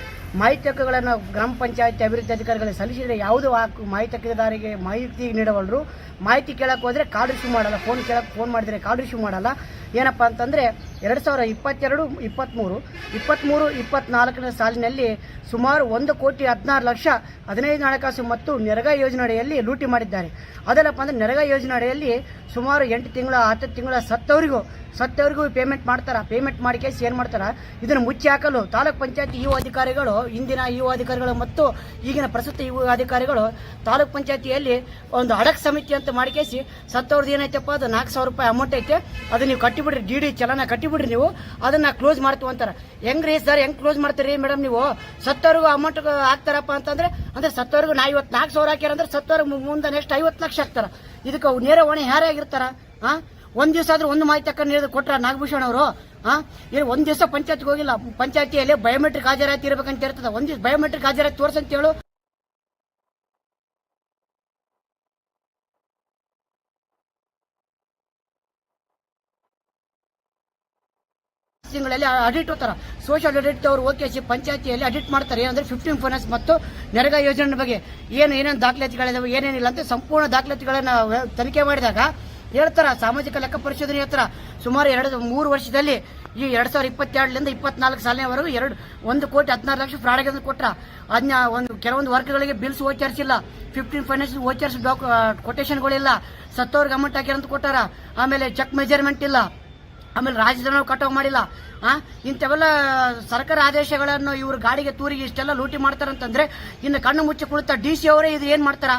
ಮಾಹಿತಿ ಹಕ್ಕುಗಳನ್ನು ಗ್ರಾಮ ಪಂಚಾಯತ್ ಅಭಿವೃದ್ಧಿ ಅಧಿಕಾರಿಗಳಿಗೆ ಸಲ್ಲಿಸಿದರೆ ಯಾವುದೂ ಹಕ್ಕು? ಮಾಹಿತಿ ಹಕ್ಕುದಾರಿಗೆ ಮಾಹಿತಿ ನೀಡಬಲ್ಲರು ಮಾಹಿತಿ ಕೇಳಕ್ಕೆ ಹೋದರೆ ಕಾರ್ಡ್ ಇಶ್ಯೂ ಮಾಡಲ್ಲ. ಫೋನ್ ಕೇಳಕ್ಕೆ ಫೋನ್ ಮಾಡಿದರೆ ಕಾರ್ಡ್ ಇಶ್ಯೂ ಮಾಡಲ್ಲ. ಏನಪ್ಪ ಅಂತಂದರೆ ಎರಡು ಸಾವಿರ ಇಪ್ಪತ್ತೆರಡು ಇಪ್ಪತ್ತ್ಮೂರು ಇಪ್ಪತ್ತ್ಮೂರು ಇಪ್ಪತ್ನಾಲ್ಕನೇ ಸಾಲಿನಲ್ಲಿ ಸುಮಾರು ಒಂದು ಕೋಟಿ ಹದಿನಾರು ಲಕ್ಷ ಹದಿನೈದು ಹಣಕಾಸು ಮತ್ತು ನೆರಗ ಯೋಜನೆಯಡಿಯಲ್ಲಿ ಲೂಟಿ ಮಾಡಿದ್ದಾರೆ. ಅದಲ್ಲಪ್ಪ ಅಂದರೆ ನೆರಗ ಯೋಜನೆ ಅಡಿಯಲ್ಲಿ ಸುಮಾರು ಎಂಟು ತಿಂಗಳ, ಹತ್ತು ತಿಂಗಳ ಸತ್ತವರಿಗೂ ಸತ್ತವರಿಗೂ ಪೇಮೆಂಟ್ ಮಾಡ್ತಾರೆ. ಪೇಮೆಂಟ್ ಮಾಡಿ ಕೇಸಿ ಏನು ಮಾಡ್ತಾರೆ? ಇದನ್ನು ಮುಚ್ಚಿ ಹಾಕಲು ತಾಲೂಕ್ ಪಂಚಾಯತ್ ಇಒ ಅಧಿಕಾರಿಗಳು ಇಂದಿನ ಇಒ ಅಧಿಕಾರಿಗಳು ಮತ್ತು ಈಗಿನ ಪ್ರಸ್ತುತ ಇಒ ಅಧಿಕಾರಿಗಳು ತಾಲೂಕ್ ಪಂಚಾಯತಿಯಲ್ಲಿ ಒಂದು ಅಡಕ್ ಸಮಿತಿ ಅಂತ ಮಾಡಿಕೇಸಿ ಸತ್ತವ್ರದ್ದು ಏನೈತಪ್ಪ? ಅದು ನಾಲ್ಕು ಸಾವಿರ ರೂಪಾಯಿ ಅಮೌಂಟ್ ಐತೆ. ಅದು ನೀವು ಕಟ್ಟಿಬಿಡ್ರಿ. ಡಿ ಡಿ ಚಲನ ಕಟ್ಟಿಬಿಡ್ರಿ. ನೀವು, ಅದನ್ನ ಕ್ಲೋಸ್ ಮಾಡ್ತೀವಿ ಅಂತಾರೆ. ಹೆಂಗ್ರಿ ಸರ್, ಹೆಂಗ್ ಕ್ಲೋಸ್ ಮಾಡ್ತೀರಿ ಮೇಡಮ್ ನೀವು? ಸತ್ತವ್ರಿಗೂ ಅಮೌಂಟ್ ಹಾಕ್ತಾರಪ್ಪ ಅಂತಂದ್ರೆ, ಅಂದ್ರೆ ಸತ್ತವ್ರಿಗೂ ನಾ ಇವತ್ತು ನಾಲ್ಕು ಸಾವಿರ ಹಾಕ್ಯಾರ ಅಂದ್ರೆ ಸತ್ತವ್ರಿಗೆ ಮುಂದೆ ನೆಕ್ಸ್ಟ್ ಐವತ್ತು ಲಕ್ಷ ಹಾಕ್ತಾರ. ಇದಕ್ಕೆ ನೇರ ಹೊಣೆ ಯಾರೇ ಆಗಿರ್ತಾರ ಹಾ ಒಂದ್ ದಿವಸ ಆದ್ರೂ ಒಂದು ಮಾಹಿತಿ ನೀಡಿದ ಕೊಟ್ರ ನಾಗಭೂಷಣ್ ಅವರು ಹಾ ಇಲ್ಲಿ ಒಂದ್ ದಿವಸ ಪಂಚಾಯತ್ಗೆ ಹೋಗಿಲ್ಲ, ಪಂಚಾಯತಿಯಲ್ಲಿ ಬಯೋಮೆಟ್ರಿಕ್ ಹಾಜರಾತಿ ಇರ್ಬೇಕಂತ ಇರ್ತದೆ. ಒಂದ್ ದಿವಸ ಬಯೋಮೆಟ್ರಿಕ್ ಹಾಜರಾತಿ ತೋರ್ಸಂತ ಹೇಳು. ತಿಂಗಳಲ್ಲಿ ಅಡಿಟ್ ಹೋಗ್ತಾರೆ. ಸೋಷಿಯಲ್ ಅಡಿಟ್ ಅವರು ಓಕೆ ಪಂಚಾಯತಿಯಲ್ಲಿ ಅಡಿಟ್ ಮಾಡ್ತಾರೆ. ಏನಂದ್ರೆ ಫಿಫ್ಟೀನ್ ಫೈನಾನ್ಸ್ ಮತ್ತು ನೆರಗ ಯೋಜನೆ ಬಗ್ಗೆ. ಏನು ಏನೇನು ದಾಖಲಾತಿಗಳಿದಾವೆ ಏನೇನಿಲ್ಲ ಅಂತ ಸಂಪೂರ್ಣ ದಾಖಲಾತಿಗಳನ್ನು ತನಿಖೆ ಮಾಡಿದಾಗ ಹೇಳ್ತಾರೆ, ಸಾಮಾಜಿಕ ಲೆಕ್ಕ ಪರಿಶೋಧನೆ ಹೇಳ್ತಾರೆ. ಸುಮಾರು ಎರಡು, ಮೂರು ವರ್ಷದಲ್ಲಿ ಈ ಎರಡು ಸಾವಿರದ ಇಪ್ಪತ್ತೆರಡರಿಂದ ಇಪ್ಪತ್ನಾಲ್ಕು ಸಾಲಿನವರೆಗೂ ಎರಡು, ಒಂದು ಕೋಟಿ ಹದಿನಾರು ಲಕ್ಷ ಫ್ರಾಡ್ ಆಗಿದೆ ಅಂತ ಕೊಟ್ರ. ಅದನ್ನ ಒಂದು, ಕೆಲವೊಂದು ವರ್ಗಗಳಿಗೆ ಬಿಲ್ಸ್ ಓಚರಿಸಿಲ್ಲ ಫಿಫ್ಟೀನ್ ಫೈನಾನ್ಸ್ ಓಚರ್ಸ್ ಡಾಕ್ ಕೊಟೇಶನ್ಗಳಿಲ್ಲ ಸತ್ತವ್ರಿಗೆ ಅಮೌಂಟ್ ಅಂತ ಕೊಟ್ಟಾರ. ಆಮೇಲೆ ಚೆಕ್ ಮೆಜರ್ಮೆಂಟ್ ಇಲ್ಲ. ಆಮೇಲೆ ರಾಜಧಾನಿ ಕಟಾವ್ ಮಾಡಿಲ್ಲ. ಇಂಥವೆಲ್ಲ ಸರ್ಕಾರ ಆದೇಶಗಳನ್ನು ಇವ್ರ ಗಾಡಿಗೆ ತೂರಿಗೆ ಇಷ್ಟೆಲ್ಲ ಲೂಟಿ ಮಾಡ್ತಾರಂತಂದ್ರೆ ಇನ್ನು ಕಣ್ಣು ಮುಚ್ಚಿ ಕುಳಿತ ಡಿ ಸಿ ಅವರೇ ಇದು ಏನು ಮಾಡ್ತಾರ?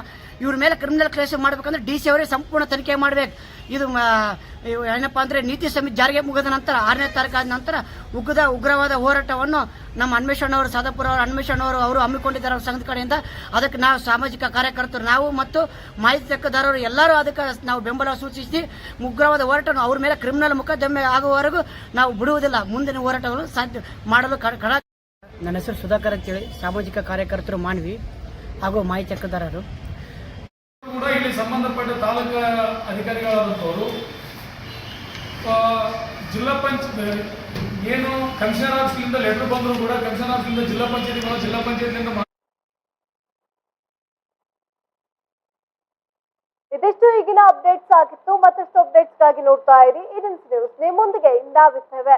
ಇವ್ರ ಮೇಲೆ ಕ್ರಿಮಿನಲ್ ಕೇಸ್ ಮಾಡ್ಬೇಕಂದ್ರೆ ಡಿ ಸಿ ಅವರೇ ಸಂಪೂರ್ಣ ತನಿಖೆ ಮಾಡ್ಬೇಕು. ಇದು ಏನಪ್ಪ ಅಂದರೆ ನೀತಿ ಸಮಿತಿ ಜಾರಿಗೆ ಮುಗಿದ ನಂತರ, ಆರನೇ ತಾರೀಕು ಆದ ನಂತರ ಉಗ್ರದ ಉಗ್ರವಾದ ಹೋರಾಟವನ್ನು ನಮ್ಮ ಅನ್ವೇಷಣ್ ಅವರು, ಸಾದಪುರ ಅವರು, ಅನ್ವೇಷಣ್ ಅವರು ಅವರು ಹಮ್ಮಿಕೊಂಡಿದ್ದಾರೆ ಅವ್ರ ಸಂಘದ ಕಡೆಯಿಂದ. ಅದಕ್ಕೆ ನಾವು ಸಾಮಾಜಿಕ ಕಾರ್ಯಕರ್ತರು ನಾವು ಮತ್ತು ಮಾಹಿತಿ ತಕ್ಕದಾರರು ಎಲ್ಲರೂ ಅದಕ್ಕೆ ನಾವು ಬೆಂಬಲ ಸೂಚಿಸಿ, ಉಗ್ರವಾದ ಹೋರಾಟವನ್ನು ಅವ್ರ ಮೇಲೆ ಕ್ರಿಮಿನಲ್ ಮೊಕದ್ದಮೆ ಆಗುವವರೆಗೂ ನಾವು ಬಿಡುವುದಿಲ್ಲ. ಮುಂದಿನ ಹೋರಾಟವನ್ನು ಸಾಧ್ಯ ಮಾಡಲು ಕಡ ನನ್ನ ಹೆಸರು ಸುಧಾಕರ್ ಅಂತೇಳಿ. ಸಾಮಾಜಿಕ ಕಾರ್ಯಕರ್ತರು ಮಾನ್ವಿ ಹಾಗೂ ಮಾಹಿತಿ ಹಕ್ಕುದಾರರು ಇಲ್ಲಿ ಸಂಬಂಧಪಟ್ಟ ತಾಲೂಕು ಅಧಿಕಾರಿಗಳಾದಂಥವರು ಆ, ಜಿಲ್ಲಾ ಪಂಚ ಏನು ಕಮಿಷನರ್ ಆಫೀಸ್ಲಿಂದ ಲೆಟರ್ ಬಂದರೂ ಕೂಡ ಕಮಿಷನರ್ ಆಫೀಸ್ಲಿಂದ ಜಿಲ್ಲಾ ಪಂಚಾಯತಿಗಳು ಜಿಲ್ಲಾ ಪಂಚಾಯತಿಯಿಂದ ಇದಿಷ್ಟು ಈಗಿನ ಅಪ್ಡೇಟ್ಸ್ ಆಗಿತ್ತು ಮತ್ತಷ್ಟು ಅಪ್ಡೇಟ್ಸ್ಗಾಗಿ ನೋಡ್ತಾ ಇರಿ ಇದನ್ಸ್ ನ್ಯೂಸ್ ನಿಮ್ಮೊಂದಿಗೆ ನಾವಿರ್ತೇವೆ